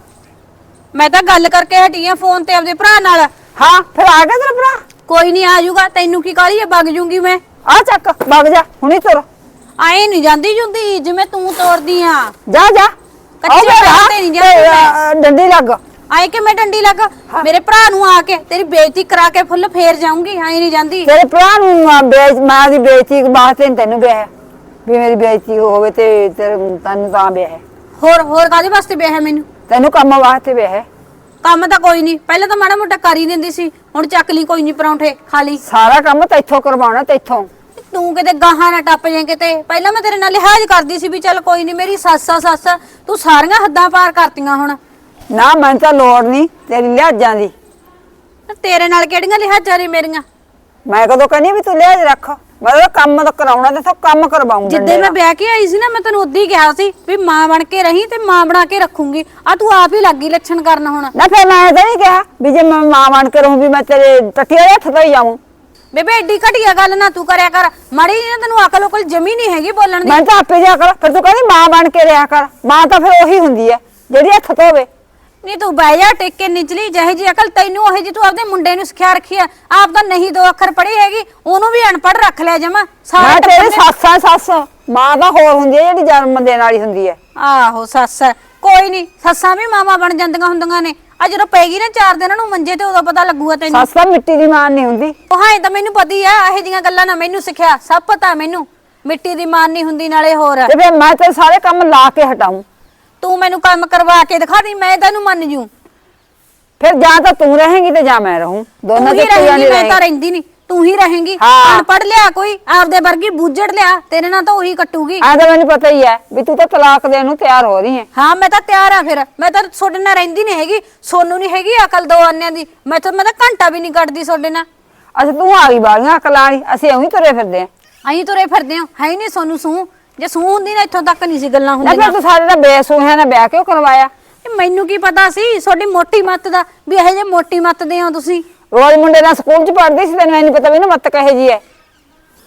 ਮੈਂ ਤਾਂ ਗੱਲ ਕਰਕੇ ਹਟੀ ਆ ਫੋਨ ਤੇ ਆਪਦੇ ਭਰਾ ਨਾਲ। ਹਾਂ ਫਿਰ ਆ ਗਿਆ ਤੇਰਾ ਭਰਾ? ਕੋਈ ਨਹੀਂ ਆ ਜਾਊਗਾ ਤੈਨੂੰ ਕੀ ਕਾਲੀ ਆ ਵਗ ਜੂੰਗੀ ਮੈਂ। ਆ ਚੱਕ ਵਗ ਜਾ ਹੁਣੀ ਤੁਰ। ਆਏ ਨਹੀਂ ਜਾਂਦੀ ਜੁੰਦੀ ਜਿਵੇਂ ਤੂੰ ਤੋੜਦੀ ਆ। ਜਾ ਜਾ। ਕੱਚੇ ਆਓ ਮੇਰਾ, ਪੈਰ ਤੇ ਨਹੀਂ ਜਾਂਦੀ ਤੇ, ਮੈਂ। ਅ, ਡੰਡੀ ਲੱਗ। ਆਏ ਕਿ ਮੈਂ ਡੰਡੀ ਲੱਗ? ਮੇਰੇ ਭਰਾ ਨੂੰ ਆ ਕੇ ਤੇਰੀ ਬੇਇੱਜ਼ਤੀ ਕਰਾ ਕੇ ਫੁੱਲ ਫੇਰ ਜਾਊਂਗੀ ਆਏ ਨਹੀਂ ਜਾਂਦੀ। ਤੇਰੇ ਭਰਾ ਨੂੰ ਅ, ਬੇਇੱਜ਼ ਮਾਂ ਦੀ ਬੇਇੱਜ਼ਤੀ ਵਾਸਤੇ ਨੀ ਤੈਨੂੰ ਵਿਆਹ ਵੀ ਮੇਰੀ ਬੇਇੱਜ਼ਤੀ ਹੋਵੇ ਤੇ ਤੇਰੇ- ਤੈਨੂੰ ਤਾਂ ਵਿਆਹ ਹੋਰ ਹੋਰ ਕਾਦੇ ਵਾਸਤੇ ਵਿਆਹ ਹੈ ਮੈਨੂੰ? ਤੈਨੂੰ ਕੰਮ ਵਾਸਤੇ ਵਿਆਹ ਕੰਮ ਤਾਂ ਕੋਈ ਨਹੀਂ ਪਹਿਲਾਂ ਤਾਂ ਮਾੜਾ ਮੋਟਾ ਕਰ ਹੀ ਦਿੰਦੀ ਸੀ ਹੁਣ ਚੱਕ ਲਈ ਕੋਈ ਨਹੀਂ ਪਰੌਂਠੇ ਖਾ ਲਈ। ਸਾਰਾ ਕੰਮ ਤੈਥੋਂ ਕਰਵਾਉਣਾ ਤੈਥੋਂ। ਤੂੰ ਕਿਤੇ ਗਾਹਾਂ ਨਾ ਟੱਪ ਜਾਏ ਕਿਤੇ। ਪਹਿਲਾਂ ਮੈਂ ਤੇਰੇ ਨਾਲ ਲਿਹਾਜ਼ ਕਰਦੀ ਸੀ ਵੀ ਚੱਲ ਕੋਈ ਨਹੀਂ ਮੇਰੀ ਸੱਸ ਆ ਸੱਸ ਆ। ਤੂੰ ਸਾਰੀਆਂ ਹੱਦਾਂ ਪਾਰ ਕਰਤੀਆਂ ਹੁਣ। ਨਾ ਮੈਨੂੰ ਤਾਂ ਲੋੜ ਨਹੀਂ ਤੇਰੀ ਲਿਹਾਜ਼ਾਂ ਦੀ। ਤੇਰੇ ਨਾਲ ਕਿਹੜੀਆਂ ਲਿਹਾਜ਼ਾਂ ਨੇ ਮੇਰੀਆਂ? ਮੈਂ ਕਦੋਂ ਕਹਿੰਦੀ ਵੀ ਤੂੰ ਲਿਹਾਜ਼ ਰੱਖ। ਮੈਂ ਤਾਂ ਕੰਮ ਤਾਂ ਕਰਾਉਣਾ ਤੇ ਤੂੰ ਕੰਮ ਕਰਵਾਉਂਗਾ ਜਿੱਦੇ ਮੈਂ ਵਿਆਹ ਕੇ ਆਈ ਸੀ ਨਾ ਮੈਂ ਤੈਨੂੰ ਉਦੋਂ ਹੀ ਕਿਹਾ ਸੀ ਵੀ ਮਾਂ ਬਣ ਕੇ ਰਹੀਂ ਤੇ ਮਾਂ ਬਣਾ ਕੇ ਰੱਖੂੰਗੀ। ਆ ਤੂੰ ਆਪ ਹੀ ਲੱਗੀ ਲੱਛਣ ਕਰਨ ਹੁਣ। ਨਾ ਫਿਰ ਮੈਂ ਤਾਂ ਨਹੀਂ ਕਿਹਾ ਵੀ ਜੇ ਮੈਂ ਮਾਂ ਬਣ ਕੇ ਰਹੂੰ ਵੀ ਮੈਂ ਤੇਰੇ ਟੱਟੀਆਂ ਦੇ ਹੱਥ ਤੋਂ ਹੀ ਜਾਊਂ। ਬੇਬੇ ਐਡੀ ਘਟੀਆ ਗੱਲ ਨਾ ਤੂੰ ਕਰਿਆ ਕਰ। ਮਾੜੀ ਨਾ ਤੈਨੂੰ ਅਕਲ ਉਕਲ ਜਮੀ ਨਹੀਂ ਹੈਗੀ ਬੋਲਣ ਦੀ। ਮੈਂ ਤਾਂ ਆਪੇ ਜਾ ਕਰ ਫਿਰ ਤੂੰ ਕਹਿੰਦੀ ਮਾਂ ਬਣ ਕੇ ਰਿਹਾ ਕਰ। ਮਾਂ ਤਾਂ ਫਿਰ ਉਹੀ ਹੁੰਦੀ ਹੈ ਜਿਹੜੀ ਹੱਥ ਹੋਵੇ ਨਹੀਂ ਤੂੰ ਬਹਿ ਜਾ ਟਿਕ ਕੇ ਨਿਚਲੀ ਜਿਹੇ ਜੀ ਅਕਲ ਤੈਨੂੰ ਉਹ ਜੀ ਤੂੰ ਆਪਦੇ ਮੁੰਡੇ ਨੂੰ ਸਿਖਿਆ ਰੱਖੀ ਆ। ਆਪ ਤਾਂ ਨਹੀਂ ਦੋ ਅੱਖਰ ਪੜ੍ਹੀ ਹੈਗੀ ਉਹਨੂੰ ਵੀ ਅਨਪੜ੍ਹ ਰੱਖ ਲਿਆ ਜਮਾ। ਮੈਂ ਤੇਰੀ ਸੱਸ ਆ ਸੱਸ। ਮਾਂ ਤਾਂ ਹੋਰ ਹੁੰਦੀ ਹੈ ਜਿਹੜੀ ਜਨਮ ਦੇਣ ਵਾਲੀ ਹੁੰਦੀ ਹੈ। ਆਹੋ ਸੱਸ। ਹੈ। ਕੋਈ ਨਹੀਂ ਸੱਸਾਂ ਵੀ ਮਾਵਾਂ ਬਣ ਜਾਂਦੀਆਂ ਹੁੰਦੀਆਂ ਨੇ। ਆ ਜਦੋਂ ਪੈਗੀ ਨਾ ਚਾਰ ਦਿਨਾਂ ਨੂੰ ਮੰਜੇ ਤੇ ਉਦੋਂ ਪਤਾ ਲੱਗੂਗਾ ਤੈਨੂੰ। ਸੱਸ ਮਿੱਟੀ ਦੀ ਮਾਂ ਨਹੀਂ ਹੁੰਦੀ। ਉਹ ਹਾਂ ਇਹ ਤਾਂ ਮੈਨੂੰ ਪਤੀ ਆ ਇਹੋ ਜੀਆਂ ਗੱਲਾਂ ਨਾ ਮੈਨੂੰ ਸਿੱਖਿਆ ਸਭ ਪਤਾ ਮੈਨੂੰ। ਮਿੱਟੀ ਦੀ ਮਾਨ ਨਹੀਂ ਹੁੰਦੀ ਨਾਲੇ ਹੋਰ। ਤੇ ਫਿਰ ਮੈਂ ਤੇ ਸਾਰੇ ਕੰਮ ਲਾ ਕੇ ਹਟਾਉਂ ਤੂੰ ਮੈਨੂੰ ਕੰਮ ਕਰਵਾ ਕੇ ਦਿਖਾ ਦੀ ਮੈਂ ਤੈਨੂੰ ਮੰਨ ਜੂ। ਫਿਰ ਜਾਂ ਤਾਂ ਤੂੰ ਰਹੇਂਗੀ ਤੇ ਜਾਂ ਮੈਂ ਰਹੂੰ। ਦੋਨਾਂ ਤੂੰ ਦੇ ਰਹੇਂਗੀ ਨਹੀਂ ਮੈਂ ਤਾਂ ਰਹਿੰਦੀ ਨਹੀਂ ਤੂੰ ਹੀ ਰਹੇਂਗੀ। ਹਾਂ। ਅਨਪੜ ਲਿਆ ਕੋਈ ਆਪਦੇ ਵਰਗੀ ਬੂਝੜ ਲਿਆ ਤੇਰੇ ਨਾਲ ਤਾਂ ਉਹੀ ਕੱਟੂਗੀ। ਆ ਤਾਂ ਮੈਨੂੰ ਪਤਾ ਹੀ ਹੈ ਵੀ ਤੂੰ ਤਾਂ ਤਲਾਕ ਦੇਣ ਨੂੰ ਤਿਆਰ ਹੋ ਰਹੀ ਹੈ। ਹਾਂ ਮੈਂ ਤਾਂ ਤਿਆਰ ਆ ਫਿਰ। ਮੈਂ ਤਾਂ ਤੁਹਾਡੇ ਨਾਲ ਰਹਿੰਦੀ ਨਹੀਂ ਹੈਗੀ ਸੋਨੂੰ ਨਹੀਂ ਹੈਗੀ ਅਕਲ ਦੋ ਆਨਿਆਂ ਦੀ। ਮੈਂ ਤਾਂ ਮੈਂ ਤਾਂ ਘੰਟਾ ਵੀ ਨਹੀਂ ਕੱਟਦੀ ਤੁਹਾਡੇ ਨਾਲ। ਅੱਛਾ ਤੂੰ ਆ ਗਈ ਬਾਲੀਆਂ ਅਕਲਾਂ ਵਾਲੀ ਅਸੀਂ ਉਹੀ ਤੁਰੇ ਫਿਰਦੇ ਆ ਅਹੀਂ ਤੁਰੇ ਫਿਰਦੇ ਹਾਂ ਹੈ ਹੀ ਨਹੀਂ ਸੋਨੂੰ ਸੂ ਜੇ ਸੂ ਹੁੰਦੀ ਨਾ ਇੱਥੋਂ ਤੱਕ ਨਹੀਂ ਸੀ ਗੱਲਾਂ ਨਾ ਹੁੰਦੀਆਂ। ਫਿਰ ਤੂੰ ਸਾਡੇ ਨਾਲ ਬੇਸੂਹਿਆਂ ਨਾਲ ਵਿਆਹ ਕਿਉਂ ਕਰਵਾਇਆ? ਇਹ ਮੈਨੂੰ ਕੀ ਪਤਾ ਸੀ ਤੁਹਾਡੀ ਮੋਟੀ ਮੱਤ ਦਾ ਵੀ ਇਹ ਜੇ ਮੋਟੀ ਮੱਤ ਦੇ ਹੋ ਤੁਸੀਂ? ਰੋਜ਼ ਮੁੰਡੇ ਨਾਲ ਸਕੂਲ ਚ ਪੜ੍ਹਦੀ ਸੀ ਤੈਨੂੰ ਨਹੀਂ ਪਤਾ ਵੀ ਨਾ ਮੱਤ ਕਹੇ ਜੀ ਹੈ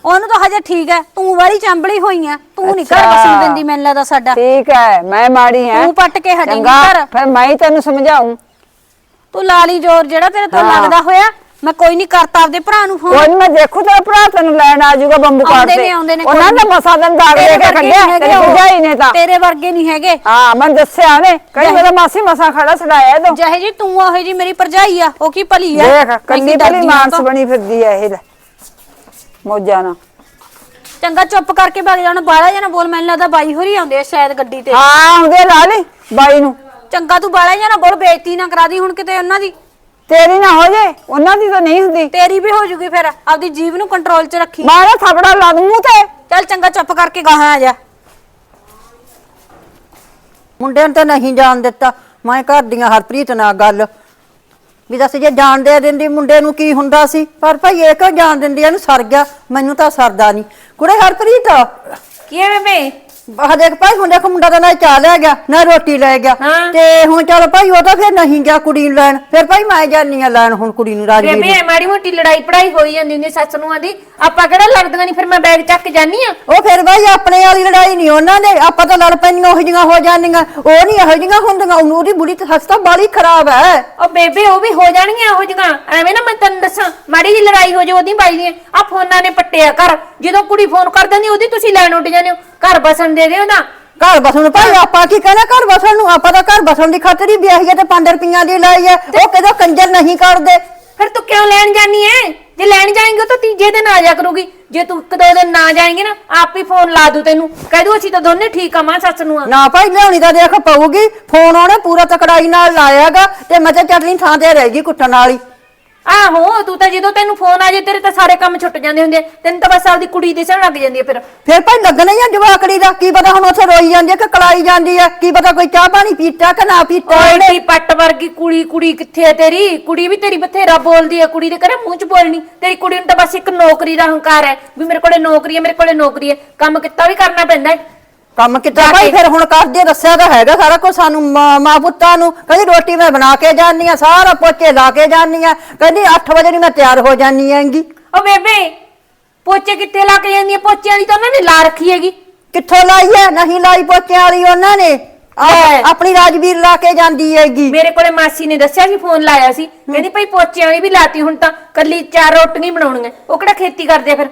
ਉਹਨੂੰ ਤਾਂ ਹਜੇ ਠੀਕ ਹੈ ਤੂੰ ਵਾਲੀ ਚੰਬਲੀ ਹੋਈ ਆ ਤੂੰ ਨਹੀਂ ਘਰ ਅੱਛਾ। ਵਸਣ ਦਿੰਦੀ ਮੈਨੂੰ ਲੱਗਦਾ ਸਾਡਾ ਠੀਕ ਹੈ ਮੈਂ ਮਾੜੀ ਹਾਂ ਤੂੰ ਪੱਟ ਕੇ ਚੰਗਾ, ਘਰ। ਫਿਰ ਮੈਂ ਹੀ ਤੈਨੂੰ ਸਮਝਾਉਂ ਤੂੰ ਲਾਲੀ ਜੋਰ ਜਿਹੜਾ ਤੇਰੇ ਤੋਂ ਹਾਂ। ਲੱਗਦਾ ਹੋਇਆ ਮੈਂ ਕੋਈ ਨਹੀਂ ਕਰਤਾ ਆਪਦੇ ਭਰਾ ਨੂੰ ਫੋਨ ਕੋਈ ਨੀ ਮੈਂ ਦੇਖੂ ਤੇਰਾ ਭਰਾ ਤੈਨੂੰ ਲੈਣ ਆ ਜਾਊਗਾ ਬੰਬੂ ਕਾਟ ਆਉਂਦੇ ਨੇ ਆਉਂਦੇ ਨੇ ਉਹਨਾਂ ਨੇ। ਮਸਾ ਦਿਨ ਦਾਗ ਦੇ ਕੇ ਹੈਗੇ ਤੇਰੀ। ਭਰਜਾਈ ਨੇ ਤਾਂ। ਤੇਰੇ ਵਰਗੇ ਨਹੀਂ ਹੈਗੇ। ਹਾਂ ਮੈਂ ਦੱਸਿਆ ਉਹਨੇ ਕਹੀ ਮੇਰਾ ਮਾਸੀ ਮਸਾ ਖੜਾ ਛਡਾਇਆ ਤੂੰ। ਜਿਹੇ ਜੀ ਤੂੰ ਉਹ ਜੀ ਮੇਰੀ ਭਰਜਾਈ ਆ ਉਹ ਕੀ ਭਲੀ ਆ? ਦੇਖ ਕੰਨੀ ਭਲੀ ਆ ਮਾਨਸ। ਬਣੀ ਫਿਰਦੀ ਹੈ ਇਹ ਲੈ ਮੋਜਾ ਨਾ ਚੰਗਾ ਚੁੱਪ ਕਰਕੇ ਭੱਗ ਜਾਣਾ ਬਾਲਾ ਜਾਣਾ ਬੋਲ ਮੈਨੂੰ ਲੱਗਦਾ ਬਾਈ ਹੋਰੀ ਆਉਂਦੇ ਆ ਸ਼ਾਇਦ ਗੱਡੀ ਤੇ। ਹਾਂ ਆਉਂਦੇ ਲਾ ਲਈ ਬਾਈ ਨੂੰ। ਚੰਗਾ ਤੂੰ ਬਾਲਾ ਜਾਣਾ ਬੋਲ ਬੇਇੱਜ਼ਤੀ ਨਾ ਕਰਾ ਦੀ ਹੁਣ ਕਿਤੇ ਉਹਨਾਂ ਦੀ। ਤੇਰੀ ਨਾ ਹੋ ਜੇ ਉਹਨਾਂ ਦੀ ਤਾਂ ਨਹੀਂ ਹੁੰਦੀ। ਤੇਰੀ ਵੀ ਹੋ ਜੂਗੀ ਫਿਰ ਆਪਦੀ ਜੀਵ ਨੂੰ ਕੰਟਰੋਲ 'ਚ ਰੱਖੀ। ਮਾਰਾ ਥਪੜਾ ਲਾ ਦੂੰ ਮੂੰਹ ਤੇ। ਚੱਲ ਚੰਗਾ ਚੁੱਪ ਕਰਕੇ ਗਾਹਾਂ ਆ ਜਾ। ਮੁੰਡੇ ਨੂੰ ਤਾਂ ਨਹੀਂ ਜਾਣ ਦਿੱਤਾ। ਮੈਂ ਘਰ ਦੀਆਂ ਹਰਪ੍ਰੀਤ ਨਾਲ ਗੱਲ। ਵੀ ਦੱਸ ਜੇ ਜਾਣ ਦੇ ਦਿੰਦੀ ਮੁੰਡੇ ਨੂੰ ਕੀ ਹੁੰਦਾ ਸੀ? ਪਰ ਭਾਈ ਇਹ ਕਿਉਂ ਜਾਣ ਦਿੰਦੀ? ਇਹਨੂੰ ਸਰ ਗਿਆ। ਮੈਨੂੰ ਤਾਂ ਸਰਦਾ ਨਹੀਂ। ਕੁੜੇ ਹਰਪ੍ਰੀਤ। ਕੀ ਹੈ ਬੇਬੇ ਆਹ ਦੇਖ ਭਾਈ ਹੁਣ ਦੇਖ ਮੁੰਡਾ ਤਾਂ ਨਾ ਚਾਹ ਲੈ ਗਿਆ ਨਾ ਰੋਟੀ ਲੈ ਗਿਆ। ਹਾਂ। ਤੇ ਹੁਣ ਚੱਲ ਭਾਈ ਉਹ ਤਾਂ ਫਿਰ ਨਹੀਂ ਗਿਆ ਕੁੜੀ ਨੂੰ ਲੈਣ। ਫਿਰ ਭਾਈ ਮੈਂ ਜਾਨੀ ਆ ਲੈਣ ਹੁਣ ਕੁੜੀ ਨੂੰ ਰਾਜਵੀਰ ਬੇਬੇ ਨੂੰ। ਮਾੜੀ ਮੋਟੀ ਲੜਾਈ ਪੜਾਈ ਹੋਈ ਜਾਂਦੀ ਹੁੰਦੀ ਸੱਸ ਨੂੰ ਆਂਦੀ ਆਪਾਂ ਕਿਹੜਾ ਲੜਦੀਆਂ ਨਹੀਂ ਫਿਰ ਮੈਂ ਬੈਗ ਚੱਕ ਕੇ ਜਾਨੀ ਆ ਉਹ ਫਿਰ ਭਾਈ ਆਪਣੇ ਵਾਲੀ ਲੜਾਈ ਨਹੀਂ ਉਹਨਾਂ ਦੇ ਆਪਾਂ ਤਾਂ ਲੜ ਪੈਣੀਆਂ ਉਹ ਜਿਹੀਆਂ ਹੋ ਜਾਂਦੀਆਂ। ਉਹ ਨਹੀਂ ਇਹੋ ਜਿਹੀਆਂ ਹੁੰਦੀਆਂ। ਉਹਨੂੰ ਉਹਦੀ ਬੁੜੀ ਤੇ ਸੱਸ ਤਾਂ ਬਾਲੀ ਖਰਾਬ ਹੈ। ਉਹ ਬੇਬੇ ਉਹ ਵੀ ਹੋ ਜਾਣਗੀਆਂ ਉਹ ਜਗ੍ਹਾ ਐਵੇਂ ਨਾ ਮੈਂ ਤੈਨੂੰ ਦੱਸਾਂ ਮਾੜੀ ਜੀ ਲੜਾਈ ਹੋ ਜਾ ਉਹਦੀ ਬਾਈ ਦੀ ਆ ਫੋਨਾਂ ਨੇ ਪੱਟਿਆ ਕਰ ਜਦੋਂ ਕੁੜੀ ਫੋਨ ਕਰ ਦਿੰਦੀ ਉਹਦੀ ਤੁਸੀਂ ਲੈਣ ਉੱਡ ਜਾਂਦੇ ਹੋ। ਘਰ ਬਸਣ ਦੇ ਦਿਓ ਨਾ। ਘਰ ਬਸਣ ਨੂੰ ਭਾਈ ਆਪਾਂ ਕੀ ਕਹਿਣਾ ਘਰ ਬਸਣ ਨੂੰ ਆਪਾਂ ਤਾਂ ਘਰ ਬਸਣ ਦੀ ਖਾਤਰ ਹੀ ਵਿਆਹੀ ਹੈ ਤੇ 5 ਰੁਪਈਆਂ ਦੀ ਲਾਈ ਹੈ। ਉਹ ਕਿਦੋਂ ਕੰਜਰ ਨਹੀਂ ਕਰਦੇ। ਫਿਰ ਤੂੰ ਕਿਉਂ ਲੈਣ ਜਾਨੀ ਐ? ਜੇ ਲੈਣ ਜਾਏਂਗੇ ਤਾਂ ਤੀਜੇ ਦਿਨ ਆ ਜਾ ਕਰੂਗੀ। ਜੇ ਤੂੰ ਇੱਕ ਦੋ ਦਿਨ ਨਾ ਜਾਏਂਗੇ ਨਾ ਆਪ ਹੀ ਫੋਨ ਲਾ ਦੂ ਤੈਨੂੰ। ਕਹਿ ਦੂ ਅਸੀਂ ਤਾਂ ਦੋਨੇ ਠੀਕ ਆ ਮਾਂ ਸੱਸ ਨੂੰ ਆ। ਨਾ ਭਾਈ ਲਿਆਉਣੀ ਤਾਂ ਦੇਖ ਪਊਗੀ। ਫੋਨ ਉਹਨੇ ਪੂਰਾ ਤਕੜਾਈ ਨਾਲ ਲਾਇਆਗਾ ਤੇ ਮੈਂ ਤਾਂ ਚਟਨੀ ਥਾਂ ਤੇ ਰਹੇਗੀ ਕੁੱਟਣ ਵਾਲੀ। ਆਹੋ ਤੂੰ ਤਾਂ ਜਦੋਂ ਤੈਨੂੰ ਫੋਨ ਆ ਜੇ ਤੇਰੇ ਤਾਂ ਸਾਰੇ ਕੰਮ ਛੁੱਟ ਜਾਂਦੇ ਹੁੰਦੇ ਆ। ਤੈਨੂੰ ਤਾਂ ਬਸ ਆਪਦੀ ਕੁੜੀ ਦਿਸਣ ਲੱਗ ਜਾਂਦੀ ਹੈ ਫਿਰ। ਫਿਰ ਭਾਈ ਲੱਗਣਾ ਹੀ ਆ ਜਵਾਕੜੀ ਦਾ। ਕੀ ਪਤਾ ਹੁਣ ਉੱਥੇ ਰੋਈ ਜਾਂਦੀ ਹੈ ਕਿ ਕਲਾਈ ਜਾਂਦੀ ਹੈ ਕੀ ਪਤਾ ਕੋਈ ਚਾਹ ਪਾਣੀ ਪੀਤਾ ਕਿ ਨਾ ਪੀਤਾ ਓਏ ਉਹਨੇ। ਪੱਟ ਵਰਗੀ ਕੁੜੀ ਕੁੜੀ ਕਿੱਥੇ ਹੈ ਤੇਰੀ? ਕੁੜੀ ਵੀ ਤੇਰੀ ਬਥੇਰਾ ਬੋਲਦੀ ਹੈ ਕੁੜੀ ਦੇ ਕਰੇ ਮੂੰਹ ਚ ਬੋਲਣੀ। ਤੇਰੀ ਕੁੜੀ ਨੂੰ ਤਾਂ ਬਸ ਇੱਕ ਨੌਕਰੀ ਦਾ ਹੰਕਾਰ ਹੈ ਵੀ ਮੇਰੇ ਕੋਲੇ ਨੌਕਰੀ ਹੈ ਮੇਰੇ ਕੋਲੇ ਨੌਕਰੀ ਹੈ। ਕੰਮ ਕਿੱਤਾ ਵੀ ਕਰਨਾ ਪੈਂਦਾ ਹੈ। ਕੰਮ ਕਿੱਦਾਂ ਭਾਈ। ਫਿਰ ਹੁਣ ਕਰਦੇ ਦੱਸਿਆ ਤਾਂ ਹੈਗਾ ਸਾਰਾ ਕੁਝ ਸਾਨੂੰ ਮਾਂ ਪੁੱਤਾਂ ਨੂੰ ਕਹਿੰਦੀ ਰੋਟੀ ਮੈਂ ਬਣਾ ਕੇ ਜਾਨੀ ਆ ਸਾਰਾ ਪੋਚੇ ਲਾ ਕੇ ਜਾਨੀ ਆ ਕਹਿੰਦੀ 8 ਵਜੇ ਨੂੰ ਮੈਂ ਤਿਆਰ ਹੋ ਜਾਨੀ ਆਂਗੀ ਓ ਬੇਬੇ ਪੋਚੇ ਕਿੱਥੇ ਲਾ ਕੇ ਜਾਂਦੀ ਹੈ ਪੋਚੇ ਵਾਲੀ ਤਾਂ ਉਹਨਾਂ ਨੇ ਲਾ ਰੱਖੀ ਹੈਗੀ। ਕਿੱਥੋਂ ਲਾਈ ਐ ਨਹੀਂ ਲਾਈ ਪੋਚਿਆਂ ਵਾਲੀ ਉਹਨਾਂ ਨੇ। ਆਪਣੀ ਰਾਜਵੀਰ ਲਾ ਕੇ ਜਾਂਦੀ ਹੈਗੀ। ਮੇਰੇ ਕੋਲੇ ਮਾਸੀ ਨੇ ਦੱਸਿਆ ਸੀ ਫੋਨ ਲਾਇਆ ਸੀ। ਕਹਿੰਦੀ ਭਾਈ ਪੋਚੇ ਵਾਲੀ ਵੀ ਲਾਤੀ ਹੁਣ ਤਾਂ ਕੱਲੀ ਚਾਰ ਰੋਟੀਆਂ ਹੀ ਬਣਾਉਣੀਆਂ। ਉਹ ਕਿਹੜਾ ਖੇਤੀ ਕਰਦੇ ਆ ਫਿਰ?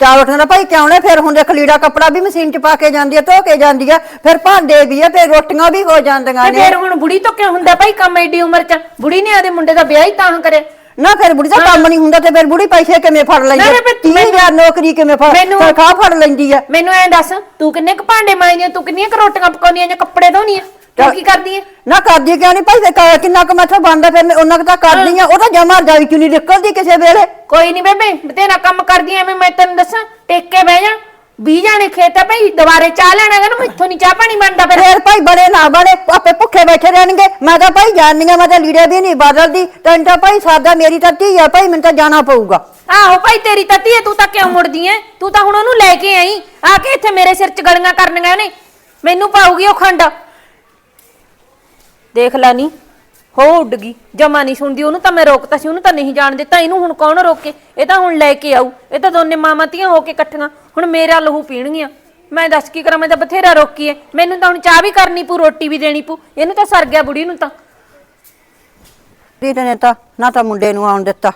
ਚਾਰ ਉੱਠਣ ਭਾਈ ਕਿਉਂ ਨੇ? ਫਿਰ ਹੁਣ ਦੇਖ ਲੀੜਾ ਕੱਪੜਾ ਵੀ ਮਸ਼ੀਨ 'ਚ ਪਾ ਕੇ ਜਾਂਦੀ ਐ ਧੋ ਕੇ ਜਾਂਦੀ ਐ ਫਿਰ ਭਾਂਡੇ ਵੀ ਐ ਫਿਰ ਰੋਟੀਆਂ ਵੀ ਹੋ ਜਾਂਦੀਆਂ ਤੇ ਨੇ। ਫਿਰ ਹੁਣ ਬੁੜੀ ਤੋਂ ਕਿਉਂ ਹੁੰਦਾ ਭਾਈ ਕੰਮ ਐਡੀ ਉਮਰ ਚ? ਬੁੜੀ ਨੇ ਆਦੇ ਮੁੰਡੇ ਦਾ ਵਿਆਹ ਹੀ ਤਾਂ ਕਰਿਆ। ਨਾ ਫਿਰ ਬੁੜੀ ਦਾ ਕੰਮ ਨਹੀਂ ਹੁੰਦਾ ਤੇ ਫਿਰ ਬੁੜੀ ਪੈਸੇ ਕਿਵੇਂ ਫੜ ਲੈਂਦੀ ਨਾ, ਨਾ, ਫਿਰ 30000 ਨੌਕਰੀ ਕਿਵੇਂ ਫੜ ਮੈਨੂੰ- ਤਨਖਾਹ ਫੜ ਲੈਂਦੀ ਐ ਮੈਨੂੰ ਐਂ ਦੱਸ ਤੂੰ ਕਿੰਨੇ ਕੁ ਭਾਂਡੇ ਮਾਂਜਦੀ ਆ? ਤੂੰ ਕਿੰਨੀਆਂ ਕੁ ਰੋਟੀਆਂ ਪਕਾਉਂਦੀਆਂ ਜਾਂ ਕੱਪੜੇ ਧੋਣੀ ਆ? ਤੂੰ ਕੀ ਕਰਦੀ ਨਾ ਕਰਦੀ ਕਿਉਂ ਨਹੀਂ ਭਾਈ ਕ- ਕਿੰਨਾ ਕੁ ਮੈਥੋਂ ਬਣਦਾ ਫਿਰ ਮੈਂ ਉਹਨਾਂ ਕੁ ਤਾਂ ਕਰਦੀ ਆ ਉਹ ਤਾਂ ਜਮਾ ਜਾਈ ਕਿਉਂ ਨਹੀਂ ਨਿਕਲਦੀ ਕਿਸੇ ਵੇਲੇ। ਕੋਈ ਨਹੀਂ ਬੇਬੇ ਬਤੇਰਾ ਕੰਮ ਕਰਦੀ ਐਵੇਂ ਮੈਂ ਤੈਨੂੰ ਦੱਸਾਂ ਟੇਕ ਕੇ ਬਹਿ ਜਾ 20 ਜਾਣੇ ਖੇਤ ਆ ਭਾਈ ਦੁਬਾਰੇ ਚਾਹ ਲੈਣਾ ਹੈਗਾ ਨਾ ਮੈਥੋਂ ਨਹੀਂ ਚਾਹ ਪਾਣੀ ਬਣਦਾ ਫਿਰ। ਫਿਰ ਭਾਈ ਬੜੇ ਨਾ ਬੜੇ ਆਪੇ ਭੁੱਖੇ ਬੈਠੇ ਰਹਿਣਗੇ। ਮੈਂ ਤਾਂ ਭਾਈ ਜਾਣਨੀਆਂ ਮੈਂ ਤਾਂ ਲੀੜੇ ਵੀ ਨਹੀਂ ਬਦਲਦੀ। ਤੈਨੂੰ ਤਾਂ ਭਾਈ ਸਾਦਾ ਮੇਰੀ ਤਾਂ ਧੀ ਆ ਭਾਈ ਮੈਨੂੰ ਤਾਂ ਜਾਣਾ ਪਊਗਾ। ਆਹੋ ਭਾਈ ਤੇਰੀ ਤਾਂ ਧੀ ਐ ਤੂੰ ਤਾਂ ਕਿਉਂ ਮੁੜਦੀ ਐ? ਤੂੰ ਤਾਂ ਹੁਣ ਉਹਨੂੰ ਲੈ ਕੇ ਆਈ। ਆ ਕੇ ਇੱਥੇ ਮੇਰੇ ਸਿਰ 'ਚ ਗਲੀਆਂ ਕਰਨੀਆਂ ਨੇ। ਮੈਨੂੰ ਪਾਉਗੀ ਉਹ ਖੰਡ। ਦੇਖ ਲੈ ਨੀ, ਹੋ ਉੱਡ ਗਈ, ਜਮਾ ਨਹੀਂ ਸੁਣਦੀ, ਉਹਨੂੰ ਤਾਂ ਮੈਂ ਰੋਕਤਾ ਸੀ, ਉਹਨੂੰ ਤਾਂ ਨਹੀਂ ਜਾਣ ਦਿੱਤਾ, ਇਹਨੂੰ ਹੁਣ ਕੌਣ ਰੋਕੇ? ਇਹ ਤਾਂ ਹੁਣ ਲੈ ਕੇ ਆਊ, ਇਹ ਤਾਂ ਦੋਨੇ ਮਾਮਾ ਧੀਆਂ ਹੋ ਕੇ ਇਕੱਠੀਆਂ, ਹੁਣ ਮੇਰਾ ਲਹੂ ਪੀਣਗੀਆਂ। ਮੈਂ ਦੱਸ ਕੀ ਕਰਾਂ, ਮੈਂ ਤਾਂ ਬਥੇਰਾ ਰੋਕੀ ਐ, ਮੈਨੂੰ ਤਾਂ ਹੁਣ ਚਾਹ ਵੀ ਕਰਨੀ ਪੂ ਰੋਟੀ ਵੀ ਦੇਣੀ ਪੂ ਇਹਨੂੰ ਤਾਂ ਸਰ ਗਿਆ ਬੁੜੀ ਨੂੰ ਤਾਂ। ਵੀਰ ਨੇ ਤਾਂ ਨਾ ਤਾਂ ਮੁੰਡੇ ਨੂੰ ਆਉਣ ਦਿੱਤਾ,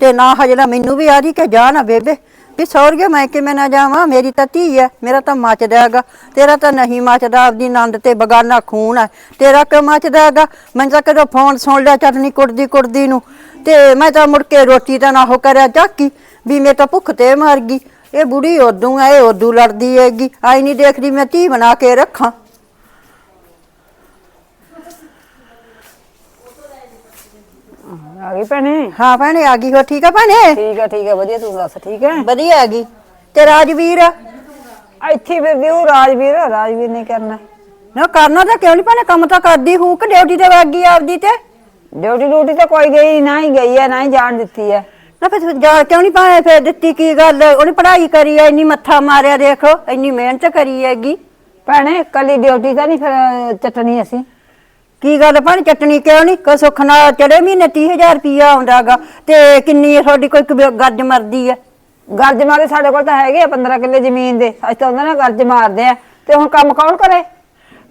ਤੇ ਨਾ ਹਜੇ ਮੈਨੂੰ ਵੀ ਆਦੀ ਕਿ ਜਾ ਨਾ ਬੇਬੇ ਵੀ ਸੌਰਗੇ ਮੈਂ ਕਿਵੇਂ ਨਾ ਜਾਵਾਂ? ਮੇਰੀ ਤਾਂ ਧੀ ਹੈ ਮੇਰਾ ਤਾਂ ਮੱਚਦਾ ਹੈਗਾ। ਤੇਰਾ ਤਾਂ ਨਹੀਂ ਮੱਚਦਾ, ਆਪਦੀ ਨੰਦ ਤੇ ਬਗਾਨਾ ਖੂਨ ਹੈ ਤੇਰਾ ਕਿਉਂ ਮੱਚਦਾ ਹੈਗਾ? ਮੈਂ ਤਾਂ ਕਦੋਂ ਫੋਨ ਸੁਣ ਲਿਆ ਚਟਨੀ ਕੁੜਦੀ ਕੁੜਦੀ ਨੂੰ। ਤੇ ਮੈਂ ਤਾਂ ਮੁੜ ਕੇ ਰੋਟੀ ਤਾਂ ਨਾ ਹੋ ਕਰਿਆ ਜਾਕੀ ਵੀ ਮੈਂ ਤਾਂ ਭੁੱਖ ਤੇ ਮਰ ਗਈ। ਇਹ ਬੁੜੀ ਉਦੋਂ ਐ, ਇਹ ਉਦੋਂ ਲੜਦੀ ਹੈਗੀ। ਆਈ ਨਹੀਂ ਦੇਖਦੀ, ਮੈਂ ਧੀ ਬਣਾ ਕੇ ਰੱਖਾਂ। ਆ ਗਈ ਭੈਣੇ? ਹਾਂ ਭੈਣੇ ਆ ਗਈ ਹੋ ਠੀਕ ਆ ਭੈਣੇ? ਠੀਕ ਹੈ ਠੀਕ ਹੈ ਵਧੀਆ ਤੂੰ ਦੱਸ ਠੀਕ ਹੈ ਵਧੀਆ ਆ ਗਈ। ਤੇ ਰਾਜਵੀਰ? ਇੱਥੇ ਫਿਰਦੀ ਉਹ ਰਾਜਵੀਰ ਰਾਜਵੀਰ ਨੇ ਕਰਨਾ। ਨਾ ਕਰਨਾ ਤਾਂ ਕਿਉਂ ਨਹੀਂ ਭੈਣੇ ਕੰਮ ਤਾਂ ਕਰਦੀ ਹੂੰ ਕਿ ਡਿਊਟੀ ਤੇ ਵਗ ਗਈ ਆਪਦੀ ਤੇ? ਡਿਊਟੀ ਡਿਊਟੀ ਤਾਂ ਕੋਈ ਗਈ ਨਾ ਹੀ ਗਈ ਹੈ ਨਾ ਹੀ ਜਾਣ ਦਿੱਤੀ ਹੈ ਨਾ ਫਿਰ ਜਾ ਕਿਉਂ ਨਹੀਂ ਪਾਏ ਫਿਰ ਦਿੱਤੀ ਕੀ ਗੱਲ? ਉਹਨੇ ਪੜ੍ਹਾਈ ਕਰੀ ਐ ਇੰਨੀ ਮੱਥਾ ਮਾਰਿਆ ਦੇਖੋ ਇੰਨੀ ਮਿਹਨਤ ਕਰੀ ਹੈਗੀ। ਭੈਣੇ ਕੱਲੀ ਡਿਊਟੀ ਤਾਂ ਨਹੀਂ ਫਿਰ ਚਟਣੀ ਅਸੀਂ। ਕੀ ਗੱਲ ਭੈਣ, ਚਟਣੀ ਕਿਉਂ ਨਹੀਂ ਕੋ ਸੁੱਖ ਨਾਲ ਚੜੇ ਮਹੀਨੇ 30000 ਰੁਪਇਆ ਆਉਂਦਾਗਾ, ਤੇ ਕਿੰਨੀ ਤੁਹਾਡੀ ਕੋਈ ਕਬ- ਗੱਜ ਮਰਦੀ ਐ ਗਰਜ ਮਾਰੇ ਸਾਡੇ ਕੋਲ ਤਾਂ ਹੈਗੇ ਆ 15 ਕਿੱਲੇ ਜ਼ਮੀਨ ਦੇ, ਅਸੀਂ ਤਾਂ ਉਹਨਾਂ ਨਾਲ ਗਰਜ ਮਾਰਦੇ ਆ। ਤੇ ਹੁਣ ਕੰਮ ਕੌਣ ਕਰੇ?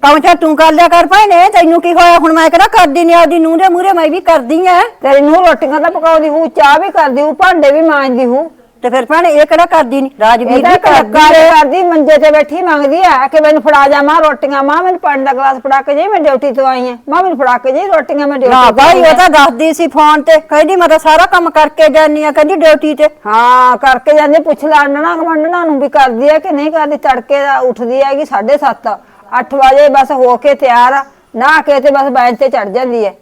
ਕੰਮ ਚਾ ਤੂੰ ਕਰ ਲਿਆ ਕਰ ਭੈਣੇ, ਤੈਨੂੰ ਕੀ ਹੋਇਆ? ਹੁਣ ਮੈਂ ਕਿਹੜਾ ਕਰਦੀ ਨਹੀਂ ਆਪਦੀ ਨੂੰਹ ਦੇ ਮੂਹਰੇ, ਮੈਂ ਵੀ ਕਰਦੀ ਆ। ਤੇਰੀ ਨੂੰ ਰੋਟੀਆਂ ਤਾਂ ਪਕਾਉਂਦੀ ਹੂੰ ਚਾਹ ਵੀ ਕਰਦੀ ਹੂੰ ਭਾਂਡੇ ਵੀ ਮਾਂਜਦੀ ਹੂੰ ਤੇ ਫਿਰ ਭੈਣੇ ਇਹ ਕਿਹੜਾ ਕਰਦੀ ਨਹੀਂ ਰਾਜਵੀਰ ਇਹਦਾ ਵੀ ਕਰਦੀ ਕਰਦੀ ਐ ਕਰਦੀ ਮੰਜੇ ਤੇ ਬੈਠੀ ਮੰਗਦੀ ਆ ਕਿ ਮੈਨੂੰ ਫੜਾ ਜਾ ਮਾਂ ਰੋਟੀਆਂ ਮਾਂ ਮੈਨੂੰ ਪਾਣੀ ਦਾ ਗਲਾਸ ਫੜਾ ਕੇ ਜਾਈ ਮੈਂ ਡਿਊਟੀ ਤੋਂ ਆਈ ਆ। ਮਾਂ ਮੈਨੂੰ ਫੜਾ ਕੇ ਜਾਈ ਰੋਟੀਆਂ ਮੈਂ ਡਿਊਟੀ ਨਾ ਭਾਈ ਉਹ ਆਂ। ਤਾਂ ਦੱਸਦੀ ਸੀ ਫੋਨ ਤੇ ਕਹਿੰਦੀ ਮੈਂ ਤਾਂ ਸਾਰਾ ਕੰਮ ਕਰਕੇ ਜਾਨੀ ਆ ਕਹਿੰਦੀ ਡਿਊਟੀ ਤੇ। ਹਾਂ ਕਰਕੇ ਜਾਂਦੀ ਪੁੱਛ ਲਾਣਨਾ ਗਵੰਡਣਾ ਨੂੰ ਵੀ ਕਰਦੀ ਆ ਕਿ ਨਹੀਂ ਕਰਦੀ ਤੜਕੇ ਦਾ ਉੱਠਦੀ ਹੈਗੀ 7:30 8 ਵਜੇ ਬਸ ਹੋ ਕੇ ਤਿਆਰ ਆ ਨਾ ਕੇ ਤੇ ਬਸ ਬੈਂਚ ਤੇ ਚੜ ਜਾਂਦੀ ਹੈ।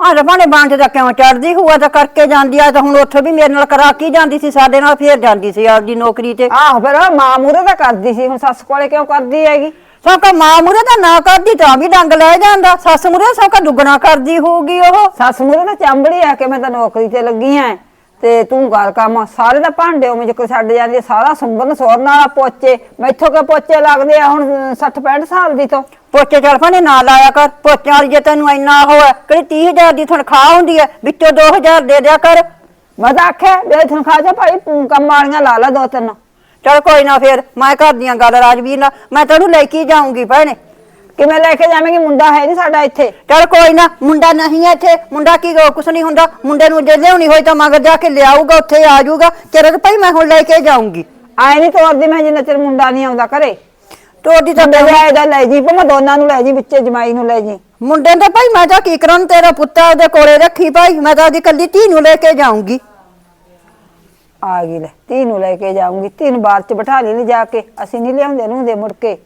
ਆਹ ਰਬਾਣੇ ਬਾਂਝ ਦਾ ਕਿਉਂ ਚੜਦੀ ਹੁਆ ਤਾਂ ਕਰਕੇ ਜਾਂਦੀ ਆ ਤਾਂ ਹੁਣ ਉੱਥੇ ਵੀ ਮੇਰੇ ਨਾਲ ਕਰਾ ਕੇ ਜਾਂਦੀ ਸੀ? ਸਾਡੇ ਨਾਲ ਫੇਰ ਜਾਂਦੀ ਸੀ ਆਪਦੀ ਨੌਕਰੀ ਤੇ। ਆਹੋ ਫਿਰ ਉਹ ਮਾਂ ਮੂਰੇ ਤਾਂ ਕਰਦੀ ਸੀ ਹੁਣ ਸੱਸ ਕੋਲੇ ਕਿਉਂ ਕਰਦੀ ਹੈਗੀ? ਸੌਕਾ ਮਾਂ ਮੂਰੇ ਤਾਂ ਨਾ ਕਰਦੀ ਤਾਂ ਵੀ ਡੰਗ ਲੈ ਜਾਂਦਾ। ਸੱਸ ਮੂਰੇ ਸੌਕਾ ਦੁੱਗਣਾ ਕਰਦੀ ਹੋਊਗੀ ਉਹ। ਸੱਸ ਮੂਰੇ ਤਾਂ ਚੰਬੜੀ ਆ ਕਿ ਮੈਂ ਤਾਂ ਨੌਕਰੀ ਤੇ ਲੱਗੀ ਆ ਤੇ ਤੂੰ ਘਰ ਕੰਮ ਸਾਰੇ ਦਾ ਭਾਂਡੇ ਉਹ ਜਿੱਕ ਛੱਡ ਜਾਂਦੀ ਆ, ਸਾਰਾ ਸੁੰਬਨ ਸੋਰਨ ਵਾਲਾ ਪੋਚੇ। ਮੈਥੋਂ ਕੇ ਪੋਚੇ ਲੱਗਦੇ ਆ ਹੁਣ 60 65 ਸਾਲ ਦੀ ਤੋਂ? ਪੋਚੇ ਚੱਲ ਭਾਣੇ ਨਾ ਲਾਇਆ ਕਰ ਪੋਚਿਆਂ ਵਾਲੀ ਜੇ ਤੈਨੂੰ ਇੰਨਾ ਹੋਇਆ ਕਿਹੜੀ 30000 ਦੀ ਤਨਖਾਹ ਹੁੰਦੀ ਹੈ ਵਿੱਚੋਂ 2000 ਦੇ ਦਿਆ ਕਰ। ਮੈਂ ਤਾਂ ਆਖਿਆ ਵੀ ਤਨਖਾਹ ਚ ਭਾਈ ਤੂੰ ਕੰਮ ਵਾਲੀਆਂ ਲਾ ਲਾ ਦੋ ਤਿੰਨ। ਚਲ ਕੋਈ ਨਾ ਫੇਰ ਮੈਂ ਕਰਦੀਆਂ ਗੱਲ ਰਾਜਵੀਰ ਨਾਲ ਮੈਂ ਤੈਨੂੰ ਲੈ ਕੇ ਹੀ ਜਾਊਂਗੀ ਭੈਣੇ। ਕਿਵੇਂ ਲੈ ਕੇ ਜਾਵੇਂਗੀ? ਮੁੰਡਾ ਹੈ ਨਹੀਂ ਸਾਡਾ ਇੱਥੇ। ਚਲ ਕੋਈ ਨਾ ਮੁੰਡਾ ਨਹੀਂ ਹੈ ਇੱਥੇ ਮੁੰਡਾ ਕੀ ਕੁਛ ਨਹੀਂ ਹੁੰਦਾ ਮੁੰਡੇ ਨੂੰ ਜੇ ਲਿਆਉਣੀ ਹੋਈ ਤਾਂ ਮਗਰ ਜਾ ਕੇ ਲਿਆਊਗਾ ਉੱਥੇ ਆ ਜਾਊਗਾ। ਤਾਂ ਭਾਈ ਮੈਂ ਹੁਣ ਲੈ ਕੇ ਜਾਊਂਗੀ। ਆਏ ਨਹੀਂ ਤੋਰਦੀ ਮੈਂ ਜਿੰਨਾ ਚਿਰ ਮੁੰਡਾ ਨਹੀਂ ਆਉਂਦਾ ਘਰੇ। ਤੋਦੀ ਤਾਂ ਮੁੰਡੇ ਦਾ ਲੈ ਜੀ ਭਾਵੇਂ ਦੋਨਾਂ ਨੂੰ ਲੈ ਜੀ ਵਿੱਚੇ ਜਮਾਈ ਨੂੰ ਲੈ ਜੀ। ਮੁੰਡੇ ਦਾ ਭਾਈ ਮੈਂ ਤਾਂ ਕੀ ਕਰਾਂ ਤੇਰਾ ਪੁੱਤਾ ਉਹਦੇ ਕੋਲੇ ਰੱਖੀ ਭਾਈ ਮੈਂ ਤਾਂ ਉਹਦੀ ਕੱਲੀ ਧੀ ਨੂੰ ਲੈ ਕੇ ਜਾਊਂਗੀ। ਆ ਗਈ ਲੈ ਧੀ ਨੂੰ ਲੈ ਕੇ ਜਾਊਂਗੀ ਧੀ ਨੂੰ ਬਾਹਰ ਚ ਬਿਠਾ ਲਈ ਜਾ ਕੇ ਅਸੀਂ ਨਹੀਂ ਲਿਆਉਂਦੇ ਨੂੰ ਦੇ ਮੁੜ ਕੇ।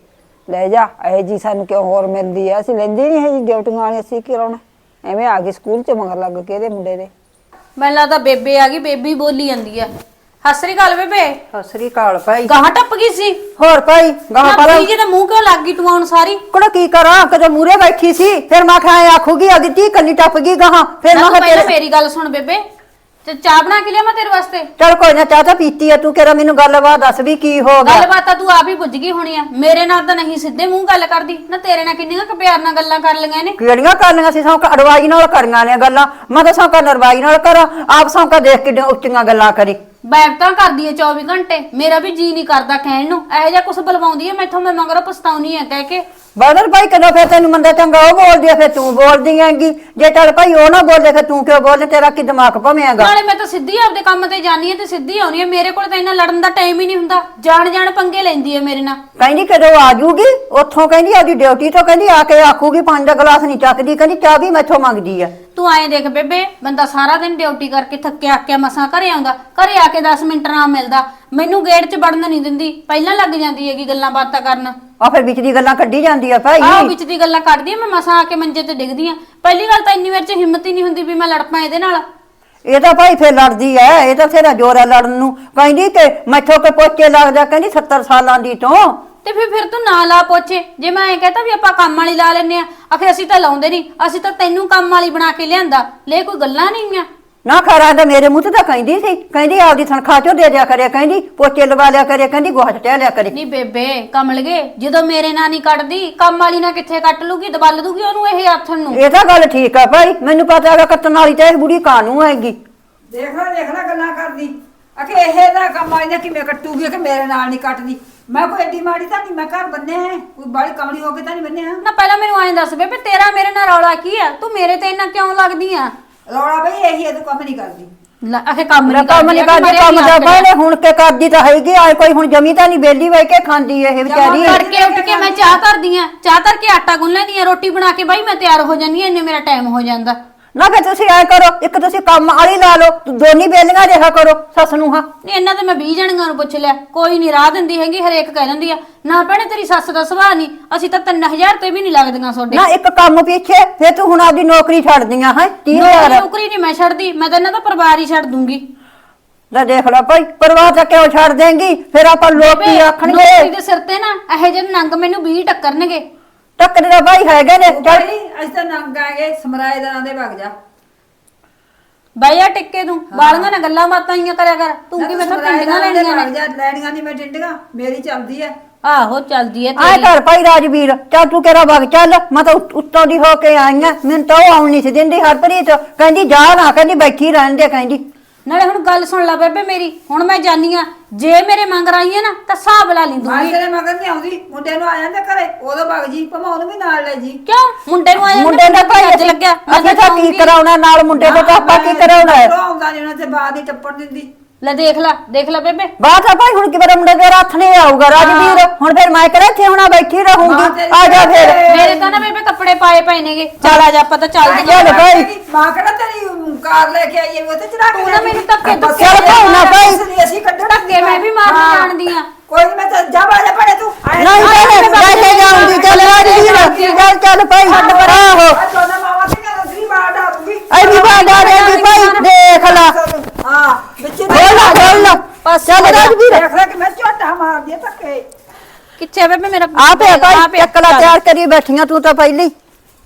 ਲੈ ਜਾ ਇਹ ਜੀ ਸਾਨੂੰ ਕਿਉਂ ਹੋਰ ਮਿਲਦੀ ਐ ਅਸੀਂ ਲੈਂਦੇ ਨਹੀਂ ਹੈ ਜੀ ਡਿਊਟੀਆਂ ਵਾਲੀ ਅਸੀਂ ਕੀ ਕਰਾਉਣਾ? ਐਵੇਂ ਆ ਗਈ ਸਕੂਲ ਚ ਮਗਰ ਲੱਗ ਕੇ ਇਹਦੇ ਮੁੰਡੇ ਦੇ। ਮੈਨੂੰ ਲੱਗਦਾ ਬੇਬੇ ਆ ਗਈ ਬੇਬੀ ਬੋਲੀ ਜਾਂਦੀ ਆ। ਹਸਰੀ ਗੱਲ ਬੇਬੇ। ਸਤਿ ਸ੍ਰੀ ਅਕਾਲ ਭਾਈ। ਗਾਹਾਂ ਟੱਪ ਗਈ ਸੀ? ਹੋਰ ਭਾਈ ਗਾਹ ਨਾ ਪਰ ਜੀ ਦਾ ਮੂੰਹ ਕਿਉਂ ਲੱਗ ਗਈ ਤੂੰ ਆਉਣ ਸਾਰੀ? ਕੋੜਾ ਕੀ ਕਰਾਂ? ਕਦੇ ਮੂਰੇ ਬੈਠੀ ਸੀ ਫਿਰ ਮੈਂ ਖਾਇਆ ਆਖੂਗੀ ਅਗੀ ਧੀ ਕੱਲੀ ਟੱਪ ਗਈ ਗਾਹਾਂ। ਫਿਰ ਮੈਂ ਤੂੰ ਕਿਹਾ ਪਹਿਲਾਂ ਤੇਰੇ ਮੇਰੀ ਗੱਲ ਸੁਣ ਬੇਬੇ। ਤੇ ਚਾਹ ਬਣਾ ਕੇ ਲਿਆ ਮੈਂ ਤੇਰੇ ਵਾਸਤੇ? ਚਲ ਕੋਈ ਨਾ ਚਾਹ ਤਾਂ ਪੀਤੀ ਆ ਤੂੰ ਕਿਹੜਾ ਮੈਨੂੰ ਗੱਲਬਾਤ ਦੱਸ ਵੀ ਕੀ ਹੋ ਗਿਆ। ਗੱਲਬਾਤ ਤਾਂ ਤੂੰ ਆਪ ਹੀ ਬੁੱਝ ਗਈ ਹੋਣੀ ਆ। ਮੇਰੇ ਨਾਲ ਤਾਂ ਨਹੀਂ ਸਿੱਧੇ ਮੂੰਹ ਗੱਲ ਕਰਦੀ। ਨਾ ਤੇਰੇ ਨਾਲ ਕਿੰਨੀਆਂ ਕੁ ਪਿਆਰ ਨਾਲ ਗੱਲਾਂ ਕਰ ਲਈਆਂ ਨੇ। ਕਿਹੜੀਆਂ ਕਰਨੀਆਂ ਸੀ? ਸੌਂਕਾ ਅੜਵਾਈ ਨਾਲ ਕਰੀਆਂ ਨੇ ਗੱਲਾਂ। ਮੈਂ ਤਾਂ ਸੌਂਕਾ ਨਰਵਾਈ ਨਾਲ ਕਰਾਂ। ਆਪ ਸੌਂਕਾ ਦੇਖ ਕੇ ਉੱਚੀਆਂ ਗੱਲਾਂ ਕਰੀ। ਬੈਠ ਤਾਂ ਕਰਦੀ ਐ 24 ਘੰਟੇ। ਮੇਰਾ ਵੀ ਜੀ ਨਹੀਂ ਕਰਦਾ ਕਹਿਣ ਨੂੰ। ਇਹੋ ਜਿਹਾ ਕੁਝ ਬਲਵਾਉਂਦੀ ਐ ਮੈਥੋਂ ਮੈਂ ਮਗਰੋਂ ਪਛਤਾਉਣੀ ਐ ਕਹਿ ਕੇ। ਬਦਲ ਭਾਈ ਕਦੋਂ ਫਿਰ ਤੈਨੂੰ ਮੰਦਾ ਚੰਗਾ ਉਹ ਬੋਲਦੀ ਆ ਫਿਰ ਤੂੰ ਬੋਲਦੀ ਹੈਗੀ ਜੇ ਚੱਲ ਭਾਈ ਉਹ ਨਾ ਬੋਲੇ ਫਿਰ ਤੂੰ ਕਿਉਂ ਬੋਲੇ ਤੇਰਾ ਕੀ ਦਿਮਾਗ ਭਵੇਂਗਾ ਨਾਲੇ ਮੈਂ ਤਾਂ ਸਿੱਧੀ ਆਪਦੇ ਕੰਮ ਤੇ ਜਾਨੀ ਐ ਤੇ ਸਿੱਧੀ ਆਉਣੀ ਐ ਮੇਰੇ ਕੋਲ ਤਾਂ ਇੰਨਾ ਲੜਨ ਦਾ ਟਾਈਮ ਹੀ ਨਹੀਂ ਹੁੰਦਾ। ਜਾਣ ਜਾਣ ਪੰਗੇ ਲੈਂਦੀ ਐ ਮੇਰੇ ਨਾਲ। ਕਹਿੰਦੀ ਕਦੋਂ ਆ ਜੂਗੀ? ਉੱਥੋਂ ਕਹਿੰਦੀ ਆਦੀ ਡਿਊਟੀ ਤੋਂ ਕਹਿੰਦੀ ਆ ਕੇ ਆਖੂਗੀ ਪੰਜ ਦਾ ਗਲਾਸ ਨਹੀਂ ਚੱਕਦੀ। ਕਹਿੰਦੀ ਚਾਹ ਵੀ ਮੈਥੋਂ ਮੰਗਦੀ ਆ ਤੂੰ ਐਂ ਦੇਖ ਬੇਬੇ ਬੰਦਾ ਸਾਰਾ ਦਿਨ ਡਿਊਟੀ ਕਰਕੇ ਥੱਕਿਆ ਆਕਿਆ ਮਸਾਂ ਘਰੇ ਆਉਂਦਾ ਘਰੇ ਆ ਕੇ 10 ਮਿੰਟ ਆਰਾਮ ਮਿਲਦਾ। ਮੈਨੂੰ ਗੇਟ 'ਚ ਵੜਨ ਨਹੀਂ ਦਿੰਦੀ ਪਹਿਲਾਂ ਲੱਗ ਜਾਂਦੀ ਹੈਗੀ ਗੱਲਾਂ ਬਾਤਾਂ ਕਰਨ। ਆ ਫਿਰ ਵਿੱਚ ਦੀ ਗੱਲਾਂ ਕੱਢੀ ਜਾਂਦੀ ਆ ਭਾਈ। ਆਹ ਵਿੱਚ ਦੀ ਗੱਲਾਂ ਕੱਢਦੀ ਆ ਮੈਂ ਮਸਾਂ ਆ ਕੇ ਮੰਜੇ ਤੇ ਡਿੱਗਦੀ ਆ। ਪਹਿਲੀ ਗੱਲ ਤਾਂ ਇੰਨੀ ਮੇਰੇ 'ਚ ਹਿੰਮਤ ਹੀ ਨਹੀਂ ਹੁੰਦੀ ਵੀ ਮੈਂ ਲੜ ਪਾਂ ਇਹਦੇ ਨਾਲ। ਇਹ ਤਾਂ ਭਾਈ ਫਿਰ ਲੜਦੀ ਐ ਇਹ ਤਾਂ ਤੇਰਾ ਜੋਰ ਹੈ ਲੜਨ ਨੂੰ ਕਹਿੰਦੀ ਕਿ ਮੈਥੋਂ ਕੇ ਪੋਚੇ ਲੱਗਦਾ ਕਹਿੰਦੀ 70 ਸਾਲਾਂ ਦੀ ਤੋਂ। ਤੇ ਫਿਰ ਫਿਰ ਤੂੰ ਨਾ ਲਾ ਪੋਚੇ। ਜੇ ਮੈਂ ਐਂ ਕਹਤਾ ਵੀ ਆਪਾਂ ਕੰਮ ਵਾਲੀ ਲਾ ਲੈਨੇ ਆ ਆਖੇ ਅਸੀਂ ਤਾਂ ਲਾਉਂਦੇ ਨਹੀਂ ਅਸੀਂ ਤਾਂ ਤੈਨੂੰ ਕੰਮ ਵਾਲੀ ਬਣਾ ਕੇ ਲਿਆਂਦਾ। ਲੈ ਕੋਈ ਗੱਲਾਂ ਨਹੀਂ ਆ। ਨਾ ਖਰਾ ਤਾਂ ਮੇਰੇ ਮੂੰਹ ਤੇ ਤਾਂ ਕਹਿੰਦੀ ਸੀ। ਕਹਿੰਦੀ ਆਪਦੀ ਤਨਖਾਹ ਚੋਂ ਦੇ ਦਿਆ ਕਰਿਆ ਕਹਿੰਦੀ ਪੋਚੇ ਲਵਾ ਲਿਆ ਕਰਿਆ ਕਹਿੰਦੀ ਗੋਹਾ ਟਹਿ ਲਿਆ ਕਰੇ। ਨਹੀਂ ਬੇਬੇ ਕਮਲ ਗਏ ਜਦੋਂ ਮੇਰੇ ਨਾਲ ਨਹੀਂ ਕੱਢਦੀ ਕੰਮ ਵਾਲੀ ਨਾਲ ਕਿੱਥੇ ਕੱਟ ਲੂਗੀ ਦਬਲ ਦੂਗੀ ਉਹਨੂੰ ਇਹ ਆਥਣ ਨੂੰ? ਇਹ ਤਾਂ ਗੱਲ ਠੀਕ ਆ ਭਾਈ ਮੈਨੂੰ ਪਤਾ ਹੈਗਾ ਕੱਟਣ ਵਾਲੀ ਤਾਂ ਇਹ ਬੁੜੀ ਕਾਨੂੰ ਹੈਗੀ। ਦੇਖ ਲੈ ਦੇਖ ਲੈ ਗੱਲਾਂ ਕਰਦੀ। ਅਕੇ ਇਹ ਦਾ ਕੰਮ ਆਈ ਨਾ ਕਿਵੇਂ ਕੱਟੂਗੀ ਕਿ ਮੇਰੇ ਨਾਲ ਨਹੀਂ ਕੱਟਦੀ। ਮੈਂ ਕੋਈ ਏਡੀ ਮਾੜੀ ਤਾਂ ਨਹੀਂ ਮੈਂ ਘਰ ਬੰਨੇ ਹੈ। ਕੋਈ ਬਾੜੀ ਕਮਲੀ ਹੋ ਕੇ ਤਾਂ ਨਹੀਂ ਬੰਨਿਆ ਨਾ ਪਹਿਲਾਂ ਮੈਨੂੰ ਐਂ ਦੱਸ ਬੇਬੇ ਤੇਰਾ ਮੇਰੇ ਨਾਲ ਰੌਲਾ ਕੀ ਆ? ਤੂੰ ਮੇਰੇ ਤੇ ਇੰਨਾ ਕਿਉਂ ਲੱਗਦੀ ਆ? ਰੌਲਾ ਬਈ ਇਹੀ ਹੈ ਤੂੰ ਕੰਮ ਨਹੀਂ ਕਰਦੀ। ਲੈ, ਆਖੇ ਕੰਮ ਨਹੀਂ ਕੰਮ ਨਹੀਂ ਕਰਦੀ ਕੰਮ ਦਾ ਪਹਿਲੇ ਹੁਣ ਕੇ ਕਰਦੀ ਤਾਂ ਹੈਗੀ ਆ ਕੋਈ ਹੁਣ ਜਮੀ ਤਾਂ ਨਹੀਂ ਬੇਲੀ ਵੇ ਕੇ ਖਾਂਦੀ ਇਹ ਵਿਚਾਰੀ। ਕਰਕੇ ਉੱਠ ਕੇ ਮੈਂ ਚਾਹ ਧਰਦੀ ਆ ਚਾਹ ਧਰ ਕੇ ਆਟਾ ਗੁੰਨ ਲੈਂਦੀ ਆ ਰੋਟੀ ਬਣਾ ਕੇ ਬਾਈ ਮੈਂ ਤਿਆਰ ਹੋ ਜਾਂਦੀ ਆ ਇੰਨੇ ਮੇਰਾ ਟਾਈਮ ਹੋ ਜਾਂਦਾ। ਨਾ ਕਿ ਤੁਸੀਂ ਐ ਕਰੋ ਇੱਕ ਤੁਸੀਂ ਕੰਮ ਵਾਲੀ ਲਾ ਲਓ ਦੋਨੀ ਬੇਲੀਆਂ ਰਿਹਾ ਕਰੋ ਸੱਸ ਨੂੰ ਹਾਂ। ਨਹੀਂ ਇਹਨਾਂ ਤੇ ਮੈਂ 20 ਜਣੀਆਂ ਨੂੰ ਪੁੱਛ ਲਿਆ ਕੋਈ ਨਹੀਂ ਰਾਹ ਦਿੰਦੀ ਹੈਗੀ ਹਰੇਕ ਕਹਿ ਦਿੰਦੀ ਆ ਨਾ ਭੈਣੇ ਤੇਰੀ ਸੱਸ ਦਾ ਸੁਭਾਅ ਨਹੀਂ ਅਸੀਂ ਤਾਂ 3000 ਤੇ ਵੀ ਨਹੀਂ ਲੱਗਦੀਆਂ ਤੁਹਾਡੇ ਨਾ ਇੱਕ ਕੰਮ ਪਿੱਛੇ ਫੇਰ ਤੂੰ ਹੁਣ ਆਪਦੀ ਨੌਕਰੀ ਛੱਡ ਦੀਆਂ ਹੈ? 30000 ਨੌਕਰੀ ਨਹੀਂ ਮੈਂ ਛੱਡਦੀ ਮੈਂ ਤਾਂ ਇਹਨਾਂ ਦਾ ਪਰਿਵਾਰ ਹੀ ਛੱਡ ਦੂੰਗੀ। ਲੈ ਦੇਖ ਲੈ ਭਾਈ ਪਰਿਵਾਰ ਤਾਂ ਕਿਉਂ ਛੱਡ ਦੇਂਗੀ? ਫਿਰ ਆਪਾਂ ਲੋਕ ਕੀ ਨੌਕਰੀ ਆਖਣਗੇ ਦੇ ਸਿਰ ਤੇ ਨਾ ਇਹੋ ਜਿਹੇ ਨੰਗ ਮੈਨੂੰ 20 ਟੱਕਰਨਗੇ। ਟੱਕਰੇ ਦਾ ਭਾਈ ਹੈਗੇ ਨੇ ਚੱਲ। ਭਾਈ ਅਸੀਂ ਤਾਂ ਨੰਗ ਆਗੇ ਸਮਰਾਏ ਦਰਾਂ ਦੇ ਵਗ ਜਾ। ਬਾਈ ਆ ਟਿੱਕੇ ਤੂੰ ਬਾਲੀਆਂ ਨਾਲ ਗੱਲਾਂ ਬਾਤਾਂ ਆਈਆਂ ਕਰਿਆ ਕਰ ਤੂੰ ਕੀ ਮੈਥੋਂ ਪਿੰਡੀਆਂ ਲੈਣੀਆਂ ਵਗ ਨੇ? ਜਾ ਲੈਣੀਆਂ ਨਹੀਂ ਮੈਂ ਟਿੰਡੀਆਂ ਮੇਰੀ ਚੱਲਦੀ ਐ। ਆਹੋ ਚੱਲਦੀ ਐ ਆਏ ਤੇਰੀ ਘਰ ਭਾਈ ਰਾਜਵੀਰ ਚੱਲ ਤੂੰ ਕਿਹੜਾ ਵਗ ਚੱਲ ਮੈਂ ਤਾਂ ਉੱਤ- ਉੱਤੋਂ ਦੀ ਹੋ ਕੇ ਆਈ ਆਂ ਮੈਨੂੰ ਤਾਂ ਉਹ ਆਉਣ ਨਹੀਂ ਸੀ ਦਿੰਦੀ ਹਰਪ੍ਰੀਤ ਕਹਿੰਦੀ ਜਾ ਨਾ ਕਹਿੰਦੀ ਬੈਠੀ ਰਹਿਣ ਦੇ ਕਹਿੰਦੀ। ਨਾਲੇ ਹੁਣ ਗੱਲ ਸੁਣ ਲੈ ਬੇਬੇ ਮੇਰੀ ਹੁਣ ਮੈਂ ਜਾਨੀ ਆ ਜੇ ਮੇਰੇ ਮੰਗ ਰਾਈ ਹੈ ਨਾ ਤਾਂ ਹਿਸਾਬ ਲਾ ਲਈ ਮਾਂ ਦੂੰਗੀ ਤੇਰੇ ਮਗਰ ਨਹੀਂ ਆਉਂਦੀ ਮੁੰਡੇ ਨੂੰ ਆ ਜਾਂਦਾ ਘਰੇ ਉਦੋਂ ਵਗ ਜੀ ਭਾਵੇਂ ਉਹਨੂੰ ਵੀ ਨਾਲ ਲੈ ਜੀ। ਕਿਉਂ? ਮੁੰਡੇ ਨੂੰ ਆਇਆ ਮੁੰਡੇ ਦਾ ਭਾਈ ਅੱਜ ਲੱਗਿਆ ਮੈਂ ਅਸੀਂ ਤਾਂ ਕੀ। ਕਰਾਉਣਾ ਨਾਲ ਮੁੰਡੇ ਤੋਂ ਤਾਂ ਆਪਾਂ ਕੀ ਕਰਾਉਣਾ ਹੈ? ਉਹ ਆਉਂਦਾ ਨਹੀਂ ਉਹਨਾਂ ਤੇ ਬਾਅਦ ਹੀ ਟੱਪਣ ਦਿੰਦੀ। ਲੈ ਦੇਖ ਲੈ ਦੇਖ ਲੈ ਬੇਬੇ। ਬਾਤ ਆ ਭਾਈ ਹੁਣ ਕਿਵੇਂ ਮੁੰਡੇ ਦੇ ਹੱਥ ਨਹੀਂ ਆਊਗਾ ਰਾਜਵੀਰ। ਹੁਣ ਫਿਰ ਮੈਂ ਕਿਹੜਾ ਇੱਥੇ ਹੁਣਾ ਬੈਠੀ ਰਹੂੰਗੀ। ਆ ਜਾ ਫਿਰ। ਮੇਰੇ ਤਾਂ ਨਾ ਬੇਬੇ ਕੱਪੜੇ ਪਾਏ ਪਏ ਨੇਗੇ। ਚੱਲ ਆ ਜਾ ਆਪਾਂ ਤਾਂ ਚੱਲਦੇ ਚੱਲ ਭਾਈ। ਮਾਂ ਕਿਹੜਾ ਤੇਰੀ ਕਾਰ ਲੈ ਕੇ ਆਈ ਉਹ ਤੇ ਚੜਾ ਕੇ ਤੂੰ ਨਾ ਮੈਨੂੰ ਧੱਕੇ ਧੁੱਕੇ ਚੱਲ ਭਾਈ ਨਾ ਭਾਈ। ਅਸੀਂ ਕੱਢਣ ਧੱਕੇ ਮੈਂ ਵੀ ਮਾਰਨ ਜਾਣਦੀ ਆ ਕੋਈ ਨੀ ਮੈਂ ਤਾਂ ਜਾ ਬਾਜਾ ਪੜੇ ਤੂੰ। ਆਏ ਨਹੀਂ ਭੈਣੇ ਲੈ ਕੇ ਜਾਊਂਗੀ। ਚੱਲ ਰਾਜਵੀਰ। ਚੱਲ ਚੱਲ ਭਾਈ। ਆਹੋ। ਆ ਦੋਨਾਂ ਮਾਵਾਂ ਤੇ ਘਰ ਅਸਲੀ ਬਾਹਰ ਡਾਲੂਗੀ ਐਨੀ ਬਾਡਾ ਰਹੇਗੀ ਭਾਈ ਦੇਖ ਲਾ ਹਾਂ ਵਿੱਚ ਖੋਲ ਲਾ ਖੋਲ ਲਾ ਚੱਲ ਰਾਜਵੀਰ ਦੇਖ ਲੈ ਕਿ ਮੈਂ ਝੋਟਾ ਮਾਰਦੀ ਆ ਧੱਕੇ। ਕਿੱਥੇ ਬੇਬੇ ਮੇਰਾ ਆਪੇ ਭਾਈ। ਚੱਕਲਾ ਤਿਆਰ ਕਰੀ ਬੈਠੀਆਂ ਤੂੰ ਤਾਂ ਪਹਿਲੀ।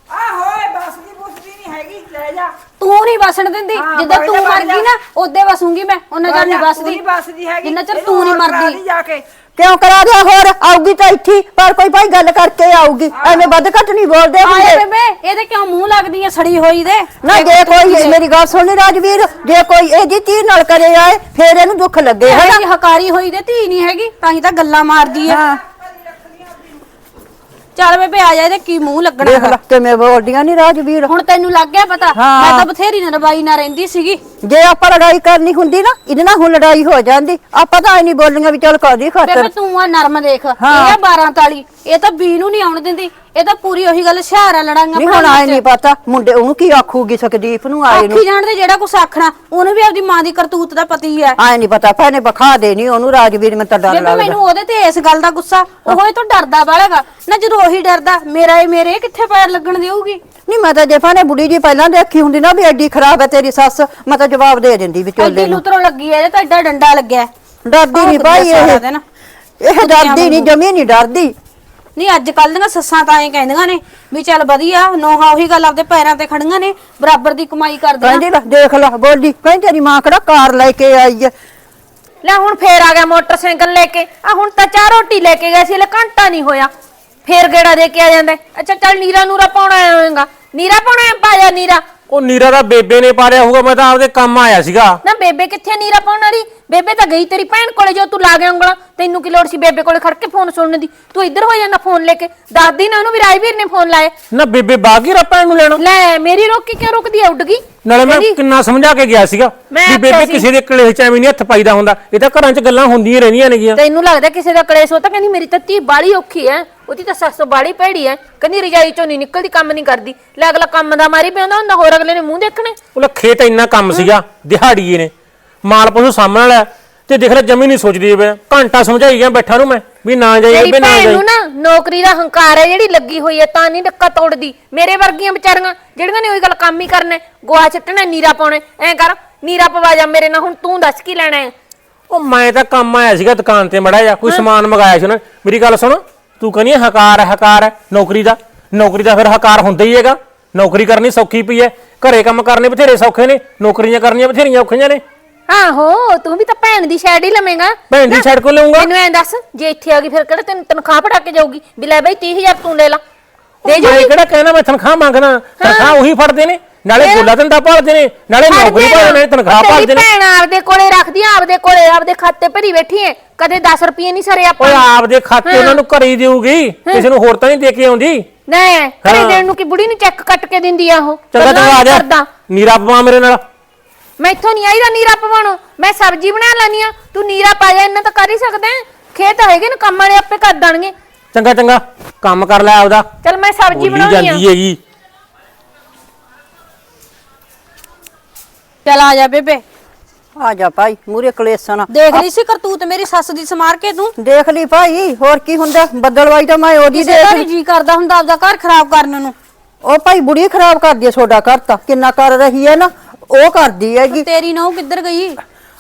ਆ ਹੋਏ ਬਸ ਦੀ ਬੁਸਦੀ ਨਹੀਂ ਹੈਗੀ ਲੈ ਜਾ। ਤੂੰ ਨਹੀਂ ਵਸਣ ਦਿੰਦੀ। ਹਾਂ, ਜਿੱਦਾਂ ਵਗ ਤੂੰ ਜਾ, ਮਰ। ਗਈ ਨਾ ਉਦੋਂ ਵਸੂੰਗੀ ਮੈਂ ਉਹਨਾਂ ਚਿਰ ਨਹੀਂ ਤੂੰ ਵਸਦੀ। ਨਹੀਂ ਬਸਦੀ ਹੈਗੀ। ਜਿੰਨਾ ਚਿਰ ਇਹਨੂੰ ਤੂੰ ਨਹੀਂ ਹੋਰ ਕਰਾ ਮਰਦੀ। ਲਈ ਜਾ ਕੇ। ਕਿਉਂ ਕਰਾ ਦਿਆ? ਹੋਰ ਆਊਗੀ ਤਾਂ ਇੱਥੇ ਹੀ, ਪਰ ਕੋਈ ਭਾਈ ਗੱਲ ਕਰਕੇ ਆਊਗੀ। ਐਵੇਂ ਵੱਧ ਘੱਟ ਨਹੀਂ ਬੋਲਦੇ ਆਏ ਹੁੰਦੇ। ਬੇਬੇ ਇਹਦੇ ਕਿਉਂ ਮੂੰਹ ਲੱਗਦੀ ਆ ਸੜੀ ਹੋਈ ਦੇ? ਨਾ ਜੇ ਕੋਈ ਮੇਰੀ ਗੱਲ ਸੁਣ ਰਾਜਵੀਰ ਜੇ ਕੋਈ ਇਹਦੀ ਧੀ ਨਾਲ ਕਰੇ ਆਏ ਫੇਰ ਇਹਨੂੰ ਦੁੱਖ ਲੱਗੇ ਜੀ ਹਕਾਰੀ ਹੋਈ ਦੇ ਧੀ ਨਹੀਂ ਹੈਗੀ ਤਾਂ ਹੀ ਤਾਂ ਗੱਲਾਂ ਮਾਰਦੀ ਆ। ਹਾਂ। ਚੱਲ ਬੇਬੇ ਆ ਜਾ ਇਹਦੇ ਕੀ ਮੂੰਹ ਲੱਗਣਾ ਦੇਖ ਹੈਗਾ। ਲੈ ਕਿਵੇਂ ਬੋਲਦੀਆਂ ਨਹੀਂ ਰਾਜਵੀਰ ਹੁਣ ਤੈਨੂੰ ਲੱਗ ਗਿਆ ਪਤਾ? ਹਾਂ। ਮੈਂ ਤਾਂ ਬਥੇਰੀ ਨਰਵਾਈ ਨਾ ਰਹਿੰਦੀ ਸੀਗੀ। ਜੇ ਆਪਾਂ ਲੜਾਈ ਕਰਨੀ ਹੁੰਦੀ ਨਾ ਇਹਦੇ ਨਾਲ ਹੁਣ ਲੜਾਈ ਹੋ ਜਾਂਦੀ। ਆਪਾਂ ਤਾਂ ਐ ਨਹੀਂ ਬੋਲੀਆਂ ਵੀ ਚੱਲ ਕਰਦੀ ਬੇਬੇ ਖਾਤਰ ਤੂੰ ਆ ਨਰਮ ਦੇਖ ਇਹ ਹਾਂ। ਆ 12 ਤਾਲੀ। ਇਹ ਤਾਂ ਬੀ ਨੂੰ ਨਹੀਂ ਆਉਣ ਦਿੰਦੀ। ਇਹ ਤਾਂ ਪੂਰੀ ਉਹੀ ਗੱਲ ਹੁਸ਼ਿਆਰਾ ਲੜਾਂਗਾ ਨਹੀਂ ਹੁਣ ਆਏ ਨਹੀਂ ਪਤਾ। ਮੁੰਡੇ ਉਹਨੂੰ ਕੀ ਆਖੂਗੀ ਸਕਦੀਪ ਨੂੰ ਆਏ ਨੂੰ। ਆਖੀ ਜਾਣਦੇ ਜਿਹੜਾ ਕੁਛ ਆਖਣਾ ਉਹਨੂੰ ਵੀ ਆਪਦੀ ਮਾਂ ਦੀ ਕਰਤੂਤ ਦਾ ਪਤਾ ਹੀ। ਹੈ ਆਏ ਨਹੀਂ ਪਤਾ ਭੈਣੇ ਬਖਾ ਦੇਣੀ ਉਹਨੂੰ ਰਾਜਵੀਰ ਮੈਂ ਤਾਂ ਡਰ ਬੇਬੇ ਲੱਗਦਾ। ਮੈਨੂੰ ਉਹਦੇ ਤੇ ਇਸ ਗੱਲ ਦਾ ਗੁੱਸਾ ਉਹ ਇਹ ਤੋਂ ਡਰਦਾ ਵਾਲਾਗਾ ਨਾ ਜਦੋਂ ਉਹੀ ਡਰਦਾ ਮੇਰਾ ਇਹ ਮੇਰੇ ਕਿੱਥੇ ਪੈਰ ਲੱਗਣ ਦੇਊਗੀ ਨਹੀਂ ਮੈਂ ਤਾਂ ਜੇ ਭਾਣੇ ਬੁੜੀ ਜੀ ਪਹਿਲਾਂ ਦੇਖੀ ਹੁੰਦੀ ਨਾ ਵੀ ਐਡੀ ਖਰਾਬ ਹੈ ਤੇਰੀ ਸੱਸ ਮੈਂ ਤਾਂ ਜਵਾਬ ਦੇ ਦਿੰਦੀ ਐਡੀ ਵਿਚੋਲੇ ਨੂੰ। ਲੁਤਰੋਂ ਲੱਗੀ ਐ ਇਹਦੇ ਤਾਂ ਐਡਾ ਡੰਡਾ ਲੱਗਿਆ। ਹੈ। ਡਰਦੀ ਨਹੀਂ ਭਾਈ ਸਾਰਾ ਇਹ। ਦਿਨ। ਇਹ ਡਰਦੀ ਨਹੀਂ ਜਮੀ ਨਹੀਂ ਡਰਦੀ। ਨਹੀਂ ਅੱਜ ਕੱਲ ਦੀਆਂ ਸੱਸਾਂ ਤਾਂ ਐਂ ਕਹਿੰਦੀਆਂ ਨੇ ਵੀ ਚੱਲ ਵਧੀਆ ਨੋਹਾ ਉਹੀ ਗੱਲ ਆਪਦੇ ਪੈਰਾਂ ਤੇ ਖੜੀਆਂ ਨੇ ਬਰਾਬਰ ਦੀ ਕਮਾਈ ਕਰਦੀਆਂ ਕਹਿੰਦੀ ਲੈ ਦੇਖ ਲੈ ਬੋਲੀ ਕਹਿੰਦੀ ਤੇਰੀ ਮਾਂ ਕਿਹੜਾ ਕਾਰ ਲੈ ਕੇ ਆਈ ਹੈ ਲੈ ਹੁਣ ਫੇਰ ਆ ਗਿਆ ਮੋਟਰਸਾਈਕਲ ਲੈ ਕੇ ਆ ਹੁਣ ਤਾਂ ਚਾਹ ਰੋਟੀ ਲੈ ਕੇ ਗਿਆ ਸੀ ਲੈ ਘੰਟਾ ਨਹੀਂ ਹੋਇਆ ਫੇਰ ਗੇੜਾ ਦੇ ਕੇ ਆ ਜਾਂਦਾ ਹੈ। ਅੱਛਾ ਚੱਲ ਨੀਰਾ ਨੂਰਾ ਪਾਉਣਾ ਹੋਏਗਾ ਨੀਰਾ ਪਾਉਣਾ ਹੈ? ਪਾ ਜਾ ਨੀਰਾ ਉਹ ਨੀਰਾ ਦਾ ਬੇਬੇ ਨੇ ਪਾਰਿਆ ਹੋਊਗਾ ਮੈਂ ਤਾਂ ਆਪਦੇ ਕੰਮ ਆਇਆ ਸੀਗਾ। ਨਾ ਬੇਬੇ ਕਿੱਥੇ ਨੀਰਾ ਪਾਉਣ ਵਾਲੀ? ਬੇਬੇ ਤਾਂ ਗਈ ਤੇਰੀ ਭੈਣ ਕੋਲੇ ਜੋ ਤੂੰ ਲਾ ਗਿਆ ਉਂਗਲਾਂ। ਤੈਨੂੰ ਕੀ ਲੋੜ ਸੀ ਬੇਬੇ ਕੋਲੇ ਖੜ ਕੇ ਫੋਨ ਸੁਣਨ ਦੀ? ਤੂੰ ਇੱਧਰ ਹੋ ਜਾਂਦਾ ਫੋਨ ਲੈ ਕੇ। ਦੱਸਦੀ ਨਾ ਉਹਨੂੰ ਵੀ ਰਾਜਵੀਰ ਨੇ ਫੋਨ ਲਾਇਆ। ਨਾ ਬੇਬੇ ਬਾਗੀ ਰੱਪਾਂ ਨੂੰ ਲੈਣਾ? ਲੈ ਮੇਰੀ ਰੋਕੀ ਕਿਉਂ ਰੁਕਦੀ ਆ? ਉੱਡ ਗਈ। ਨਾਲੇ ਮੈਂ ਕਿੰਨਾ ਸਮਝਾ ਕੇ ਗਿਆ ਸੀਗਾ ਮੈਂ ਵੀ ਬੇਬੇ ਸੀ- ਕਿਸੇ ਦੇ ਕਲੇਸ਼ ਚ ਐਵੇਂ ਨਹੀਂ ਹੱਥ ਪਾਈਦਾ ਹੁੰਦਾ। ਇਹ ਤਾਂ ਘਰਾਂ 'ਚ ਗੱਲਾਂ ਹੁੰਦੀਆਂ ਰਹਿੰਦੀਆਂ ਨੇਗੀਆਂ। ਤੈਨੂੰ ਲੱਗਦਾ ਕਿਸੇ ਦਾ ਕਲੇਸ਼ ਹੋ ਤਾਂ ਕਹਿੰਦੀ ਮੇਰੀ ਤਾਂ ਧੀ ਬਾੜੀ ਔਖੀ ਐ। ਉਹਦੀ ਤਾਂ ਸੱਸ ਬਾੜੀ ਭੈੜੀ ਐ। ਕਹਿੰਦੀ ਰਜਾਈ ਚੋਂ ਨਹੀਂ ਨਿਕਲਦੀ ਕੰਮ ਨਹੀਂ ਕਰਦੀ। ਲੈ ਅਗਲਾ ਕੰਮ ਦਾ ਮਾਰੀ ਪਿਆਉਂਦਾ ਹੁੰਦਾ ਹੋਰ ਅਗਲੇ ਨੇ ਮੂੰਹ ਦੇਖਣੇ। ਉਹ ਖੇਤ ਇੰਨਾ ਕੰਮ ਸੀਗਾ ਦਿਹਾੜੀਏ ਨੇ। ਮਾਲ ਪਸ਼ੂ ਸਾਹਮਣੇ ਵਾਲਾ ਤੇ ਦੇਖ ਲੈ ਜਮੀ ਨਹੀਂ ਸੋਚਦੀ ਵੇ ਘੰਟਾ ਸਮਝਾਈ ਗਿਆ ਬੈਠਾ ਨੂੰ ਮੈਂ ਵੀ ਨਾ ਜਾਈ ਬੇ ਨਾ ਭੈਣ ਜਾਈ। ਨੂੰ ਨਾ ਨੌਕਰੀ ਦਾ ਹੰਕਾਰ ਹੈ ਜਿਹੜੀ ਲੱਗੀ ਹੋਈ ਐ ਤਾਂ ਨਹੀਂ ਡੱਕਾ ਤੋੜਦੀ। ਮੇਰੇ ਵਰਗੀਆਂ ਵਿਚਾਰੀਆਂ ਜਿਹੜੀਆਂ ਨੇ ਉਹੀ ਗੱਲ ਕੰਮ ਹੀ ਕਰਨਾ ਹੈ, ਗੋਹਾ ਚੱਟਣਾ ਨੀਰਾ ਪਾਉਣਾ ਐ ਕਰ ਨੀਰਾ ਪਵਾ ਜਾ ਮੇਰੇ ਨਾਲ ਹੁਣ ਤੂੰ ਦੱਸ ਕੀ ਲੈਣਾ ਹੈ? ਉਹ ਮੈਂ ਤਾਂ ਕੰਮ ਆਇਆ ਸੀਗਾ ਦੁਕਾਨ ਤੇ ਮੜਾ ਜਾ ਕੋਈ ਸਮਾਨ ਮੰਗਾਇਆ ਸੀ ਉਹਨਾਂ। ਨੇ। ਮੇਰੀ ਗੱਲ ਸੁਣ ਤੂੰ ਕਹਿੰਦੀ ਹੈ ਹਕਾਰ ਹੈ ਹਕਾਰ ਹੈ ਨੌਕਰੀ ਦਾ। ਨੌਕਰੀ ਦਾ ਫਿਰ ਹਕਾਰ ਹੁੰਦਾ ਹੀ ਹੈਗਾ। ਨੌਕਰੀ ਕਰਨੀ ਸੌਖੀ ਪਈ ਹੈ। ਘਰੇ ਕੰਮ ਕਰਨੇ ਬਥੇਰੇ ਸੌਖੇ ਨੇ ਨੌਕਰੀਆਂ ਕਰਨੀਆਂ ਬਥੇਰੀਆਂ ਔਖੀਆਂ ਨੇ। ਆਹੋ ਤੂੰ ਵੀ ਤਾਂ ਭੈਣ ਦੀ ਸਾਈਡ ਹੀ ਲਵੇਂਗਾ। ਭੈਣ ਦੀ ਛੱਡ ਕੋ ਲਊਂਗਾ? ਮੈਨੂੰ ਐਂ ਦੱਸ ਜੇ ਇੱਥੇ ਆ ਗਈ ਫਿਰ ਕਿਹੜਾ ਤੈਨੂੰ ਤਨਖਾਹ ਫੜਾ ਕੇ ਜਾਊਗੀ? ਵੀ ਲੈ ਬਈ 30000 ਤੂੰ ਲੈ ਲਾ। ਦੇ ਮੈਂ ਕਿਹੜਾ ਕਹਿਣਾ ਮੈਂ ਤਨਖਾਹ ਮੰਗਦਾ ਤਨਖਾਹ ਉਹੀ ਫੜਦੇ ਨੇ ਨਾਲੇ ਗੋਲਾ ਧੰਦਾ ਭਾਲਦੇ ਨੇ ਨਾਲੇ ਨੌਕਰੀ ਭਾਲਦੇ ਨੇ ਤਨਖਾਹ ਭਾਲਦੇ ਨੇ। ਭੈਣ ਆਪਦੇ ਕੋਲੇ ਰੱਖਦੀ ਆ ਆਪਦੇ ਕੋਲੇ ਆਪਦੇ ਖਾਤੇ ਭਰੀ ਬੈਠੀ ਐ। ਕਦੇ 10 ਰੁਪਏ ਨਹੀਂ ਸਰੇ ਆਪਾਂ ਓਏ। ਆਪਦੇ ਖਾਤੇ ਉਹਨਾਂ ਨੂੰ ਘਰੇ ਹੀ ਦੇਊਗੀ ਕਿਸੇ ਨੂੰ ਹੋਰ ਤਾਂ ਨਹੀਂ ਦੇ ਕੇ ਆਉਂਦੀ। ਨਾ ਘਰੇ ਹਾਂ। ਦੇਣ ਨੂੰ ਕੀ ਬੁੜੀ ਨੂੰ ਚੈੱਕ ਕੱਟ ਕੇ ਦਿੰਦੀ ਆ ਉਹ। ਚੰਗਾ ਚੰਗਾ ਆ ਜਾ। ਨੀਰਾ ਪਵਾ ਮੇਰੇ ਨਾਲ। ਮੈਥੋਂ ਨਹੀਂ ਆਈਦਾ ਨੀਰਾ ਪਵਾਉਣੋ ਮੈਂ ਸਬਜ਼ੀ ਬਣਾ ਲੈਣੀ ਆ ਤੂੰ ਨੀਰਾ ਪਾ ਜਾ ਇੰਨਾ ਤਾਂ ਕਰ ਹੀ ਸਕਦਾ ਹੈ। ਖੇਤ ਹੈਗੇ ਨੇ ਕੰਮ ਵਾਲੇ ਆਪੇ ਕਰ ਦੇਣਗੇ। ਚੰਗਾ ਚੰਗਾ। ਕੰਮ ਕਰ ਲੈ ਆਪਦਾ। ਚਲ ਮੈਂ ਸਬਜ਼ੀ ਬੋਲੀ ਬਣਾਉਣੀ ਆ। ਜਾਂਦੀ ਹੈਗੀ। ਚੱਲ ਆ ਜਾ ਬੇਬੇ। ਆ ਜਾ ਭਾਈ ਮੂਰੇ ਕਲੇਸਣ ਦੇਖ ਲਈ ਸੀ ਕਰਤੂਤ ਮੇਰੀ ਸੱਸ ਦੀ ਸਮਾਰ ਕੇ ਤੂੰ। ਦੇਖ ਲਈ ਭਾਈ ਹੋਰ ਕੀ ਹੁੰਦਾ? ਬੱਦਲਵਾਈ ਤਾਂ ਮੈਂ ਉਹਦੀ ਕਿਸੇ ਦੇਖ ਦਾ ਲਈ। ਜੀ ਕਰਦਾ ਹੁੰਦਾ ਆਪਦਾ ਘਰ ਖਰਾਬ ਕਰਨ ਨੂੰ। ਉਹ ਭਾਈ ਬੁੜੀ ਖਰਾਬ ਕਰਦੀ ਹੈ ਛੋਡਾ ਘਰ ਤਾਂ। ਕਿੰਨਾ ਕਰ ਰਹੀ ਹੈ ਨਾ। ਉਹ ਕਰਦੀ ਹੈਗੀ। ਤੇਰੀ ਨਹੁੰ ਕਿੱਧਰ ਗਈ?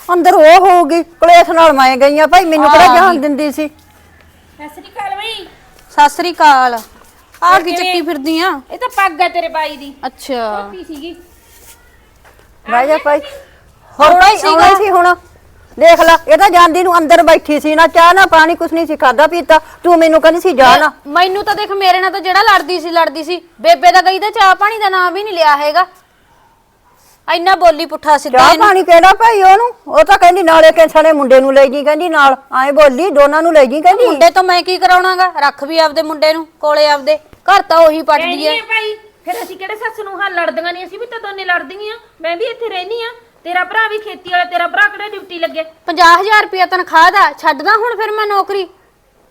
ਅੰਦਰ ਉਹ ਹੋਊਗੀ ਕਲੇਸ਼ ਨਾਲ ਮੈਂ ਗਈ ਆ ਭਾਈ ਮੈਨੂੰ ਕਿਹੜਾ ਜਾਣ ਦਿੰਦੀ ਸੀ? ਸਸਰੀ ਕਾਲ ਬਈ। ਸਤਿ ਸ੍ਰੀ ਅਕਾਲ। ਆ ਕੀ ਚੱਕੀ ਫਿਰਦੀ ਆ ਇਹ ਤਾਂ ਪੱਗ ਹੈ ਤੇਰੇ ਬਾਈ ਦੀ। ਅੱਛਾ। ਕੀ ਸੀਗੀ। ਬਹਿ ਜਾ ਭਾਈ। ਹੋਰ ਭਾਈ ਆਉਣਾ ਸੀ ਹੁਣ। ਦੇਖ ਲੈ ਇਹ ਤਾਂ ਜਾਂਦੀ ਨੂੰ ਅੰਦਰ ਬੈਠੀ ਸੀ ਨਾ ਚਾਹ ਨਾ ਪਾਣੀ ਕੁਛ ਨਹੀਂ ਸੀ ਖਾਦਾ ਪੀਤਾ। ਤੂੰ ਮੈਨੂੰ ਕਹਿੰਦੀ ਸੀ ਜਾ ਨਾ। ਮੈਨੂੰ ਤਾਂ ਦੇਖ ਮੇਰੇ ਨਾਲ ਤਾਂ ਜਿਹੜਾ ਲੜਦੀ ਸੀ ਲੜਦੀ ਸੀ। ਬੇਬੇ ਦਾ ਗਈ ਤਾਂ ਚਾਹ ਪਾਣੀ ਦਾ ਨਾਮ ਵੀ ਨਹੀਂ ਲਿਆ ਹੈਗਾ। ਇੰਨਾ ਬੋਲੀ ਪੁੱਠਾ ਸਿੱਧਾ ਚਾਹ ਇਹਨੂੰ। ਪਾਣੀ ਕਿਹੜਾ ਭਾਈ ਉਹਨੂੰ? ਉਹ ਤਾਂ ਕਹਿੰਦੀ ਨਾਲੇ ਕਿਸਣੇ ਮੁੰਡੇ ਨੂੰ ਲੈ ਜੀ ਕਹਿੰਦੀ ਨਾਲ। ਐਂ ਬੋਲੀ ਦੋਨਾਂ ਨੂੰ ਲੈ ਜੀ ਕਹਿੰਦੀ। ਮੁੰਡੇ ਤੋਂ ਮੈਂ ਕੀ ਕਰਾਉਣਾਗਾ? ਰੱਖ ਵੀ ਆਪਦੇ ਮੁੰਡੇ ਨੂੰ ਕੋਲੇ ਆਪਦੇ। ਘਰ ਤਾਂ ਉਹੀ ਪੱਟਦੀ ਕਹਿੰਦੀ ਐ। ਭਾਈ ਫਿਰ ਅਸੀਂ ਕਿਹੜੇ ਸੱਸ ਨੂੰ ਹਾਂ ਲੜਦੀਆਂ ਨਹੀਂ ਅਸੀਂ ਵੀ ਤਾਂ ਦੋਨੇ ਲੜਦੀਆਂ ਮੈਂ ਵੀ ਇੱਥੇ ਰਹਿਨੀ ਆ। ਤੇਰਾ ਭਰਾ ਵੀ ਖੇਤੀ ਵਾਲਾ ਤੇਰਾ ਭਰਾ ਕਿਹੜਾ ਡਿਊਟੀ ਲੱਗੇ? 50000 ਰੁਪਇਆ ਤਨਖਾਹ ਦਾ। ਛੱਡਦਾ ਹੁਣ ਫਿਰ ਮੈਂ ਨੌਕਰੀ।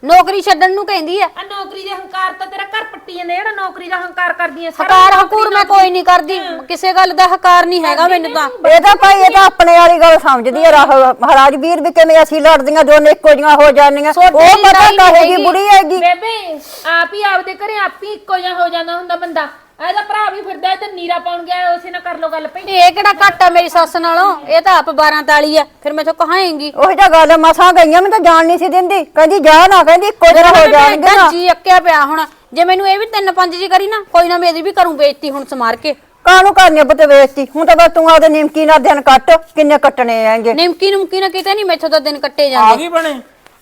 ਨੌਕਰੀ ਛੱਡਣ ਨੂੰ ਕਹਿੰਦੀ ਐ ਆ ਨੌਕਰੀ ਦੇ ਹੰਕਾਰ ਤਾਂ ਤੇਰਾ ਘਰ ਪੱਟੀ ਜਾਂਦੇ ਜਿਹੜਾ ਨੌਕਰੀ ਦਾ ਹੰਕਾਰ ਕਰਦੀਆਂ ਹਕਾਰ ਹਕੂਰ ਮੈਂ ਕੋਈ ਨਹੀਂ ਕਰਦੀ ਕਿਸੇ ਗੱਲ ਦਾ ਹਕਾਰ ਨਹੀਂ ਹੈਗਾ ਮੈਨੂੰ ਤਾਂ। ਇਹ ਤਾਂ ਭਾਈ ਇਹ ਤਾਂ ਆਪਣੇ ਵਾਲੀ ਗੱਲ ਸਮਝਦੀ ਹੈ ਰਾਹ ਮਹਾਰਾਜ ਵੀਰ ਵੀ ਕਿਵੇਂ ਅਸੀਂ ਲੜਦੀਆਂ ਦੋਨੇ ਇੱਕੋ ਜੀਆਂ ਹੋ ਜਾਂਦੀਆਂ ਉਹ ਪਤਾ ਕਹੇਗੀ ਹੈਗੀ। ਬੁੜੀ ਹੈਗੀ। ਬੇਬੇ ਆਪ ਹੀ ਆਪਦੇ ਘਰੇ ਆਪ ਹੀ ਇੱਕੋ ਜਿਹਾ ਹੋ ਜਾਂਦਾ ਹੁੰਦਾ ਬੰਦਾ। ਇਹਦਾ ਭਰਾ ਵੀ ਫਿਰਦਾ ਤੇ ਨੀਰਾ ਪਾਉਣ ਗਿਆ ਉਸੇ ਨਾਲ ਕਰ ਲੋ ਗੱਲ ਪਈ ਇਹ ਕਿਹੜਾ ਘੱਟ ਆ ਮੇਰੀ ਸੱਸ ਨਾਲੋਂ? ਇਹ ਤਾਂ ਆਪ 12 ਤਾਲੀ ਆ ਫਿਰ ਮੈਥੋਂ ਕਹਾਂਗੀ। ਉਹੀ ਤਾਂ ਗੱਲ ਮਸਾਂ ਗਈਆਂ ਮੈਂ ਤਾਂ ਜਾਣ ਨਹੀਂ ਸੀ ਦਿੰਦੀ। ਕਹਿੰਦੀ ਜਾ ਨਾ ਕਹਿੰਦੀ ਇੱਕੋ ਜਿਹਾ ਹੋ ਜਾਣਗੇ ਨਾ ਜੀ ਅੱਕਿਆ ਪਿਆ ਹੁਣ। ਜੇ ਮੈਨੂੰ ਇਹ ਵੀ ਤਿੰਨ ਪੰਜ ਜੀ ਕਰੀ ਨਾ ਕੋਈ ਨਾ ਮੇਰੀ ਵੀ ਕਰੂੰ ਬੇਇੱਜ਼ਤੀ ਹੁਣ ਸਮਾਰ ਕੇ। ਕਾਹਨੂੰ ਕਰਨੀ ਪੁੱਤ ਵੇਚਤੀ ਹੁਣ ਤਾਂ ਬਸ ਤੂੰ ਆਪਦੇ ਨਿਮਕੀ ਨਾਲ ਦਿਨ ਕੱਟ ਕਿੰਨੇ ਕੱਟਣੇ ਆਂਗੇ ਨਿਮਕੀ ਨੁਮਕੀ ਨਾ ਕਿਤੇ ਨਹੀਂ ਮੈਥੋਂ ਤਾਂ ਦਿਨ ਕੱਟੇ ਆ ਜਾਂਦੇ ਗਈ ਬਣੇ?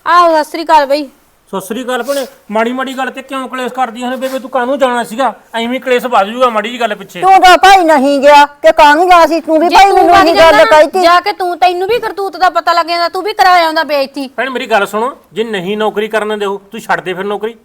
ਆਹੋ ਸਤਿ ਸ੍ਰੀ ਅਕਾਲ ਬਈ। ਸਤਿ ਸ੍ਰੀ ਅਕਾਲ ਭਣੇ। ਮਾੜੀ ਮਾੜੀ ਗੱਲ ਤੇ ਕਿਉਂ ਕਲੇਸ਼ ਕਰਦੀਆਂ ਨੇ ਬੇਬੇ ਤੂੰ ਕਾਹਨੂੰ ਜਾਣਾ ਸੀਗਾ? ਐਵੇਂ ਹੀ ਕਲੇਸ਼ ਵੱਧ ਜੂਗਾ ਮਾੜੀ ਜੀ ਗੱਲ ਪਿੱਛੇ। ਤੂੰ ਤਾਂ ਭਾਈ ਨਹੀਂ ਗਿਆ ਕਿ ਕਾਹਨੂੰ ਗਿਆ ਸੀ? ਤੂੰ ਵੀ ਭਾਈ ਤੂੰ ਮੈਨੂੰ ਇਹ ਗੱਲ ਕਹੀਤੀ। ਜਾ ਕੇ ਤੂੰ ਤੈਨੂੰ ਵੀ ਕਰਤੂਤ ਦਾ ਪਤਾ ਲੱਗ ਜਾਂਦਾ ਤੂੰ ਵੀ ਕਰਾ ਆਉਂਦਾ ਬੇਇੱਜ਼ਤੀ ਭੈਣ ਮੇਰੀ ਗੱਲ ਸੁਣੋ ਜੇ ਨਹੀਂ ਨੌਕਰੀ ਕਰਨ ਦੇਓ ਤੂੰ ਛੱਡ ਦੇ ਫਿਰ ਨੌਕਰੀ।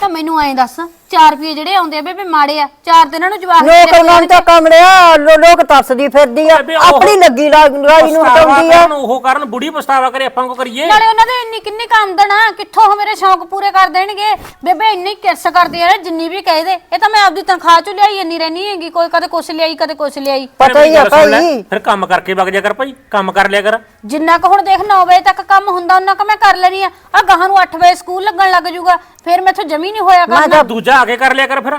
ਤਾਂ ਮੈਨੂੰ ਐਂ ਦੱਸ 4 ਰੁਪਏ ਜਿਹੜੇ ਆਉਂਦੇ ਆ ਬੇਬੇ ਮਾੜੇ ਆ ਚਾਰ ਦਿਨਾਂ ਨੂੰ ਜਵਾਬ ਲੋਕ ਨਾਲ ਤਾਂ ਕਮੜਿਆ ਲੋ- ਲੋਕ ਤਰਸਦੀ ਫਿਰਦੀ ਆ ਬੇਬੇ ਉਹ- ਆਪਣੀ ਲੱਗੀ ਲਾ- ਲੜਾਈ ਨੂੰ ਪਛਤਾਵਾ ਹਟਾਉਂਦੀ ਆ। ਕਰਨ ਉਹ ਕਰਨ ਬੁੜੀ ਪਛਤਾਵਾ ਕਰੇ ਆਪਾਂ ਕੋ ਕਰੀਏ। ਨਾਲੇ ਉਹਨਾਂ ਦੇ ਇੰਨੀ ਕਿੰਨੀ ਆਮਦਨ ਆ ਕਿੱਥੋਂ ਉਹ ਮੇਰੇ ਸ਼ੌਂਕ ਪੂਰੇ ਕਰ ਦੇਣਗੇ? ਬੇਬੇ ਇੰਨੀ ਕਿਰਸ ਕਰਦੀ ਆ ਨਾ ਜਿੰਨੀ ਵੀ ਕਹਿ ਦੇ ਇਹ ਤਾਂ ਮੈਂ ਆਪਦੀ ਤਨਖਾਹ ਚੋਂ ਲਿਆਈ ਇੰਨੀ ਰਹਿਣੀ ਹੈਗੀ ਕੋਈ ਕਦੇ ਕੁਛ ਲਿਆਈ ਕਦੇ ਕੁਛ ਲਿਆਈ। ਪਤਾ ਹੀ ਆ ਗੱਲ ਸੁਣ ਲੈ, ਭਾਈ। ਫਿਰ ਕੰਮ ਕਰਕੇ ਵਗ ਜਾ ਕਰ ਭਾਈ ਕੰਮ ਕਰ ਲਿਆ ਕਰ। ਜਿੰਨਾ ਕੁ ਹੁਣ ਦੇਖ 9 ਵਜੇ ਤੱਕ ਕੰਮ ਹੁੰਦਾ ਉਹਨਾਂ ਕੁ ਮੈਂ ਕਰ ਲੈਣੀ ਆ। ਆ ਗਾਹਾਂ ਨੂੰ 8 ਵਜੇ ਸਕੂਲ ਲੱਗਣ ਲੱਗ ਜਾਊਗਾ ਫਿਰ ਮੈਥੋਂ ਜਮੀ ਨਹੀਂ ਹੋਇਆ ਮੈਂ ਕਰਨਾ। ਤਾਂ ਦੂਜਾ ਆ ਕੇ ਕਰ ਲਿਆ ਕਰ ਫਿਰ।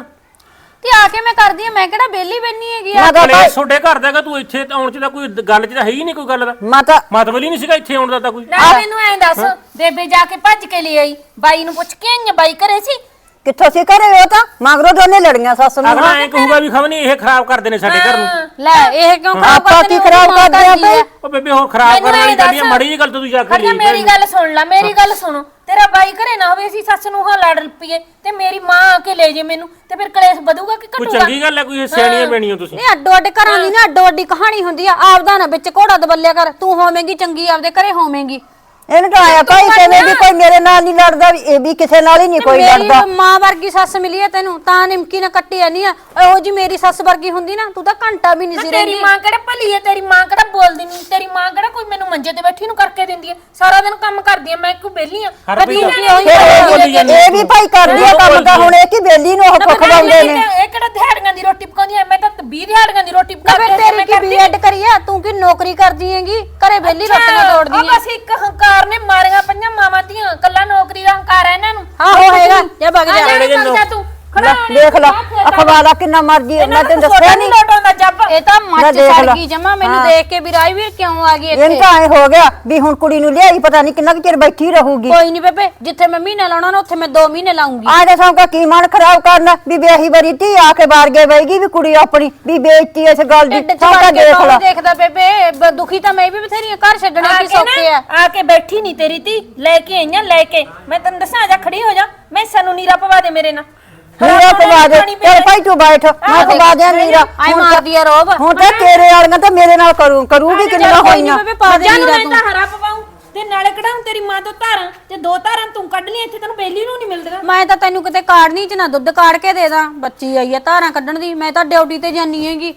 ਤੇ ਆ ਕੇ ਮੈਂ ਕਰਦੀ ਆ ਮੈਂ ਕਿਹੜਾ ਬੇਲੀ ਬੈਣੀ ਹੈਗੀ ਆ? ਮੈਂ ਤਾਂ ਕਲੇਸ਼ ਤੁਹਾਡੇ ਘਰ ਦਾ ਹੈਗਾ ਤੂੰ ਇੱਥੇ ਆਉਣ ਚ ਤਾਂ ਕੋਈ ਗੱਲ ਚ ਤਾਂ ਹੈ ਹੀ ਨਹੀਂ ਕੋਈ ਗੱਲ ਦਾ। ਮੈਂ ਤਾਂ ਮਤਲਬ ਹੀ ਨਹੀਂ ਸੀਗਾ ਇੱਥੇ ਆਉਣ ਦਾ ਤਾਂ ਕੋਈ। ਨਾ ਮੈਨੂੰ ਐਂ ਦੱਸ ਬੇਬੇ ਜਾ ਕੇ ਭੱਜ ਕੇ ਲੈ ਆਈ ਬਾਈ ਨੂੰ ਪੁੱਛ ਕੇ ਆਈਆਂ ਬਾਈ ਘਰੇ ਸੀ? ਕਿੱਥੋਂ ਸੀ ਘਰੇ ਉਹ ਤਾਂ? ਮਗਰੋਂ ਦੋਨੇ ਲੜੀਆਂ ਸੱਸ ਨੂੰ ਅਗਲਾ ਐਂ ਕਹੂਗਾ ਵੀ ਨਹੀਂ ਇਹ ਖਰਾਬ ਕਰਦੇ ਨੇ ਸਾਡੇ ਘਰ ਨੂੰ। ਲੈ ਇਹ ਕਿਉਂ ਖਰਾਬ ਆਪਾਂ ਕੀ ਖਰਾਬ ਉਹਦੀ ਮਾਂ ਕਰਦੇ ਆ ਕਰਦੀ ਆ। ਉਹ ਬੇਬੇ ਹੋਰ ਖਰਾਬ ਮੈਨੂੰ ਕਰਨ ਵਾਲੀ ਐਂ ਗੱਲ ਆ, ਦੱਸ। ਮਾੜੀ ਜੀ ਗੱਲ ਤੋਂ ਤੂੰ ਜਾ ਕੇ ਲਈ ਮੇਰੀ ਗੱਲ ਸੁਣ ਲੈ ਮੇਰੀ ਗੱਲ ਸੁਣੋ। ਤੇਰਾ ਬਾਈ ਘਰੇ ਨਾ ਹੋਵੇ ਅਸੀਂ ਸੱਸ ਨੂੰ ਹਾਂ ਲੜ ਪਈਏ ਤੇ ਮੇਰੀ ਮਾਂ ਆ ਕੇ ਲੈ ਜੇ ਮੈਨੂੰ ਤੇ ਫਿਰ ਕਲੇਸ਼ ਵਧੂਗਾ ਕਿ ਕੋਈ ਘਟੂਗਾ? ਚੰਗੀ ਗੱਲ ਹੈ ਕੋਈ ਸਿਆਣੀਆਂ ਬੈਣੀਆਂ ਤੁਸੀਂ? ਨਹੀਂ ਅੱਡੋ ਅੱਡ ਘਰਾਂ ਦੀ ਨਾ ਅੱਡੋ ਅੱਡੀ ਕਹਾਣੀ ਹੁੰਦੀ ਆ ਆਪਦਾ ਨਾ ਵਿੱਚ ਘੋੜਾ ਦਬੱਲਿਆ ਕਰ ਤੂੰ ਹੋਵੇਂਗੀ ਚੰਗੀ ਆਪਦੇ ਘਰੇ ਹੋਵੇਂਗੀ। ਇਹਨੂੰ ਤਾਂ ਆਇਆ ਭਾਈ ਕਿਵੇਂ ਵੀ ਕੋਈ ਮੇਰੇ ਨਾਲ ਨਹੀਂ ਲੜਦਾ ਵੀ ਇਹ ਵੀ ਕਿਸੇ ਨਾਲ ਹੀ ਨਹੀਂ ਕੋਈ ਮੇਰੀ ਲੜਦਾ। ਮਾਂ ਵਰਗੀ ਸੱਸ ਮਿਲੀ ਆ ਤੈਨੂੰ ਤਾਂ ਨਿਮਕੀ ਨਾ ਕੱਟੀ ਆ ਨਹੀਂ ਆ? ਇਹੋ ਜੀ ਮੇਰੀ ਸੱਸ ਵਰਗੀ ਹੁੰਦੀ ਨਾ ਤੂੰ ਤਾਂ ਘੰਟਾ ਵੀ ਨਹੀਂ ਸੀ ਤੇਰੀ ਰਹਿੰਦੀ। ਮਾਂ ਕਿਹੜਾ ਭਲੀ ਹੈ? ਤੇਰੀ ਮਾਂ ਕਿਹੜਾ ਬੋਲਦੀ ਨਹੀਂ? ਤੇਰੀ ਮਾਂ ਕਿਹੜਾ ਕੋਈ ਮੈਨੂੰ ਮੰਜੇ ਤੇ ਬੈਠੀ ਨੂੰ ਕਰਕੇ ਦਿੰਦੀ ਹੈ? ਸਾਰਾ ਦਿਨ ਕੰਮ ਕਰਦੀ ਹੈ ਮੈਂ ਕੋਈ ਵਿਹਲੀ ਆ ਇਹ ਬੋਲੀ ਵੀ- ਜਾਂਦੀ ਇਹ ਵੀ ਭਾਈ ਕਰਦੀ ਆ ਕੰਮ ਤਾਂ ਹੁਣ ਇਹ ਕੀ ਬੇਲੀ ਨੂੰ ਉਹ ਖਵਾਉਂਦੇ ਨੇ? ਇਹ ਕਿਹੜਾ ਦਿਹਾੜੀਆਂ ਦੀ ਰੋਟੀ ਪਕਾਉਂਦੀ ਐ ਮੈਂ ਤਾਂ 20 ਦਿਹਾੜੀਆਂ ਦੀ ਰੋਟੀ ਪਕਾ ਫਿਰ ਤੇਰੀ ਕੀ ਬੀਐਡ ਕਰੀ ਆ? ਤੂੰ ਕੀ ਨੌਕਰੀ ਕਰਦੀ ਹੈਗੀ? ਘਰੇ ਵਿਹਲੀ ਰੋਟੀਆਂ ਤੋੜਦੀ ਆ। ਬਸ ਇੱਕ ਹੰਕਾਰ ਨੇ ਮਾਰੀਆਂ ਪਈਆਂ ਮਾਵਾਂ ਧੀਆਂ ਕੱਲਾ ਨੌਕਰੀ ਦਾ ਹੰਕਾਰ ਹੈ ਇਹਨਾਂ ਨੂੰ। ਹਾਂ ਉਹ ਹੈਗਾ। ਜਾ ਵਗ ਜਾ ਜਾ ਤੂੰ ਖੜਾ ਦੇਖ ਲੈ ਅਖਬਾਰਾ ਕਿੰਨਾ ਮਰਜ਼ੀ ਮੈਂ ਇਹਨਾਂ ਤੈਨੂੰ ਦੱਸਿਆ ਨਹੀਂ ਨਹੀਂ ਲੋਟਾਉਂਦਾ ਜੱਬ ਇਹ ਤਾਂ ਮੱਚ ਸੜ। ਗਈ ਜਮਾ ਮੈਨੂੰ ਹਾਂ। ਦੇਖ ਕੇ ਵੀ ਰਾਈ ਵੀ ਕਿਉਂ ਆ ਗਈ ਇਹਨੂੰ ਇੱਥੇ? ਤਾਂ ਐ ਹੋ ਗਿਆ ਵੀ ਹੁਣ ਕੁੜੀ ਨੂੰ ਲਿਆਈ ਪਤਾ ਨਹੀਂ ਕਿੰਨਾ ਕੁ ਚਿਰ ਬੈਠੀ ਰਹੂਗੀ। ਕੋਈ ਨਹੀਂ ਬੇਬੇ ਜਿੱਥੇ ਮੈਂ ਮਹੀਨਾ ਲਾਉਣਾ ਨਾ ਉੱਥੇ ਮੈਂ 2 ਮਹੀਨੇ ਲਾਉਂਗੀ। ਆਦੇ ਸੌਂਕਾ ਕੀ ਮਨ ਖਰਾਬ ਕਰਨਾ ਵੀ ਵਿਆਹੀ ਬਰੀ ਧੀ ਆ ਕੇ ਬਾਹਰ ਗਏ ਬੈਗੀ ਵੀ ਕੁੜੀ ਆਪਣੀ ਵੀ ਬੇਇੱਜ਼ਤੀ ਇਸ ਗੱਲ ਦੀ। ਸੌਂਕਾ ਵੜ ਕੇ ਦੇਖ ਲੈ। ਦੇਖਦਾ ਬੇਬੇ ਦੁਖੀ ਤਾਂ ਮੈਂ ਵੀ ਬਥੇਰੀ ਆਂ, ਘਰ ਛੱਡਣੇ ਆ ਕੀ ਕੇ ਸੌਖੇ ਆ। ਆ ਕੇ ਬੈਠੀ ਨਹੀਂ ਤੇਰੀ ਤੀ ਲੈ ਕੇ ਆਈਆਂ ਲੈ ਕੇ। ਮੈਂ ਤੈਨੂੰ ਦੱਸਾਂ ਆ ਜਾ ਖੜੀ ਹੋ ਜਾ ਮੈਂ ਸਾਨੂੰ ਨੀਰਾ ਪਵਾ ਦੇ ਮੇਰੇ ਨਾਲ। ਨੀਰਾ ਪਵਾ ਦੇ ਚੱਲ ਭਾਈ ਤੂੰ ਬੈਠ। ਮੈਂ ਪਵਾ ਦਿਆਂ ਨੀਰਾ। ਆਈ ਹੁਣ ਮਾਰਦੀ ਆ ਰੋਬ। ਹੁਣ ਤਾਂ ਤੇਰੇ ਵਾਲੀਆਂ ਤਾਂ ਮੇਰੇ ਨਾਲ ਕਰੂ ਕਰੂਗੀ ਕਿੰਨੀਆਂ ਕੋਈ ਨੀ ਹੋਈਆਂ ਮੱਝਾਂ ਨੂੰ ਮੈਂ ਤੂੰ ਤਾਂ। ਹਰਾ ਪਵਾਉਂ। ਤੇ ਨਾਲੇ ਕਢਾਉਂ ਤੇਰੀ ਮਾਂ ਤੋਂ ਧਾਰਾਂ। ਤੇ ਦੋ ਧਾਰਾਂ ਤੂੰ ਕੱਢ ਲਈ ਇੱਥੇ ਤੈਨੂੰ ਬੇਲੀ ਨੂੰ ਨਹੀਂ ਮਿਲਦਾ ਮੈਂ ਤਾਂ ਤੈਨੂੰ ਕਿਤੇ ਕਾੜਨੀ ਚ ਨਾ ਦੁੱਧ ਕਾੜ ਕੇ ਦੇ ਦਾਂ। ਬੱਚੀ ਆਈ ਆ ਧਾਰਾਂ ਕੱਢਣ ਦੀ। ਮੈਂ ਤਾਂ ਡਿਊਟੀ ਤੇ ਜਾਨੀ ਹੈਗੀ।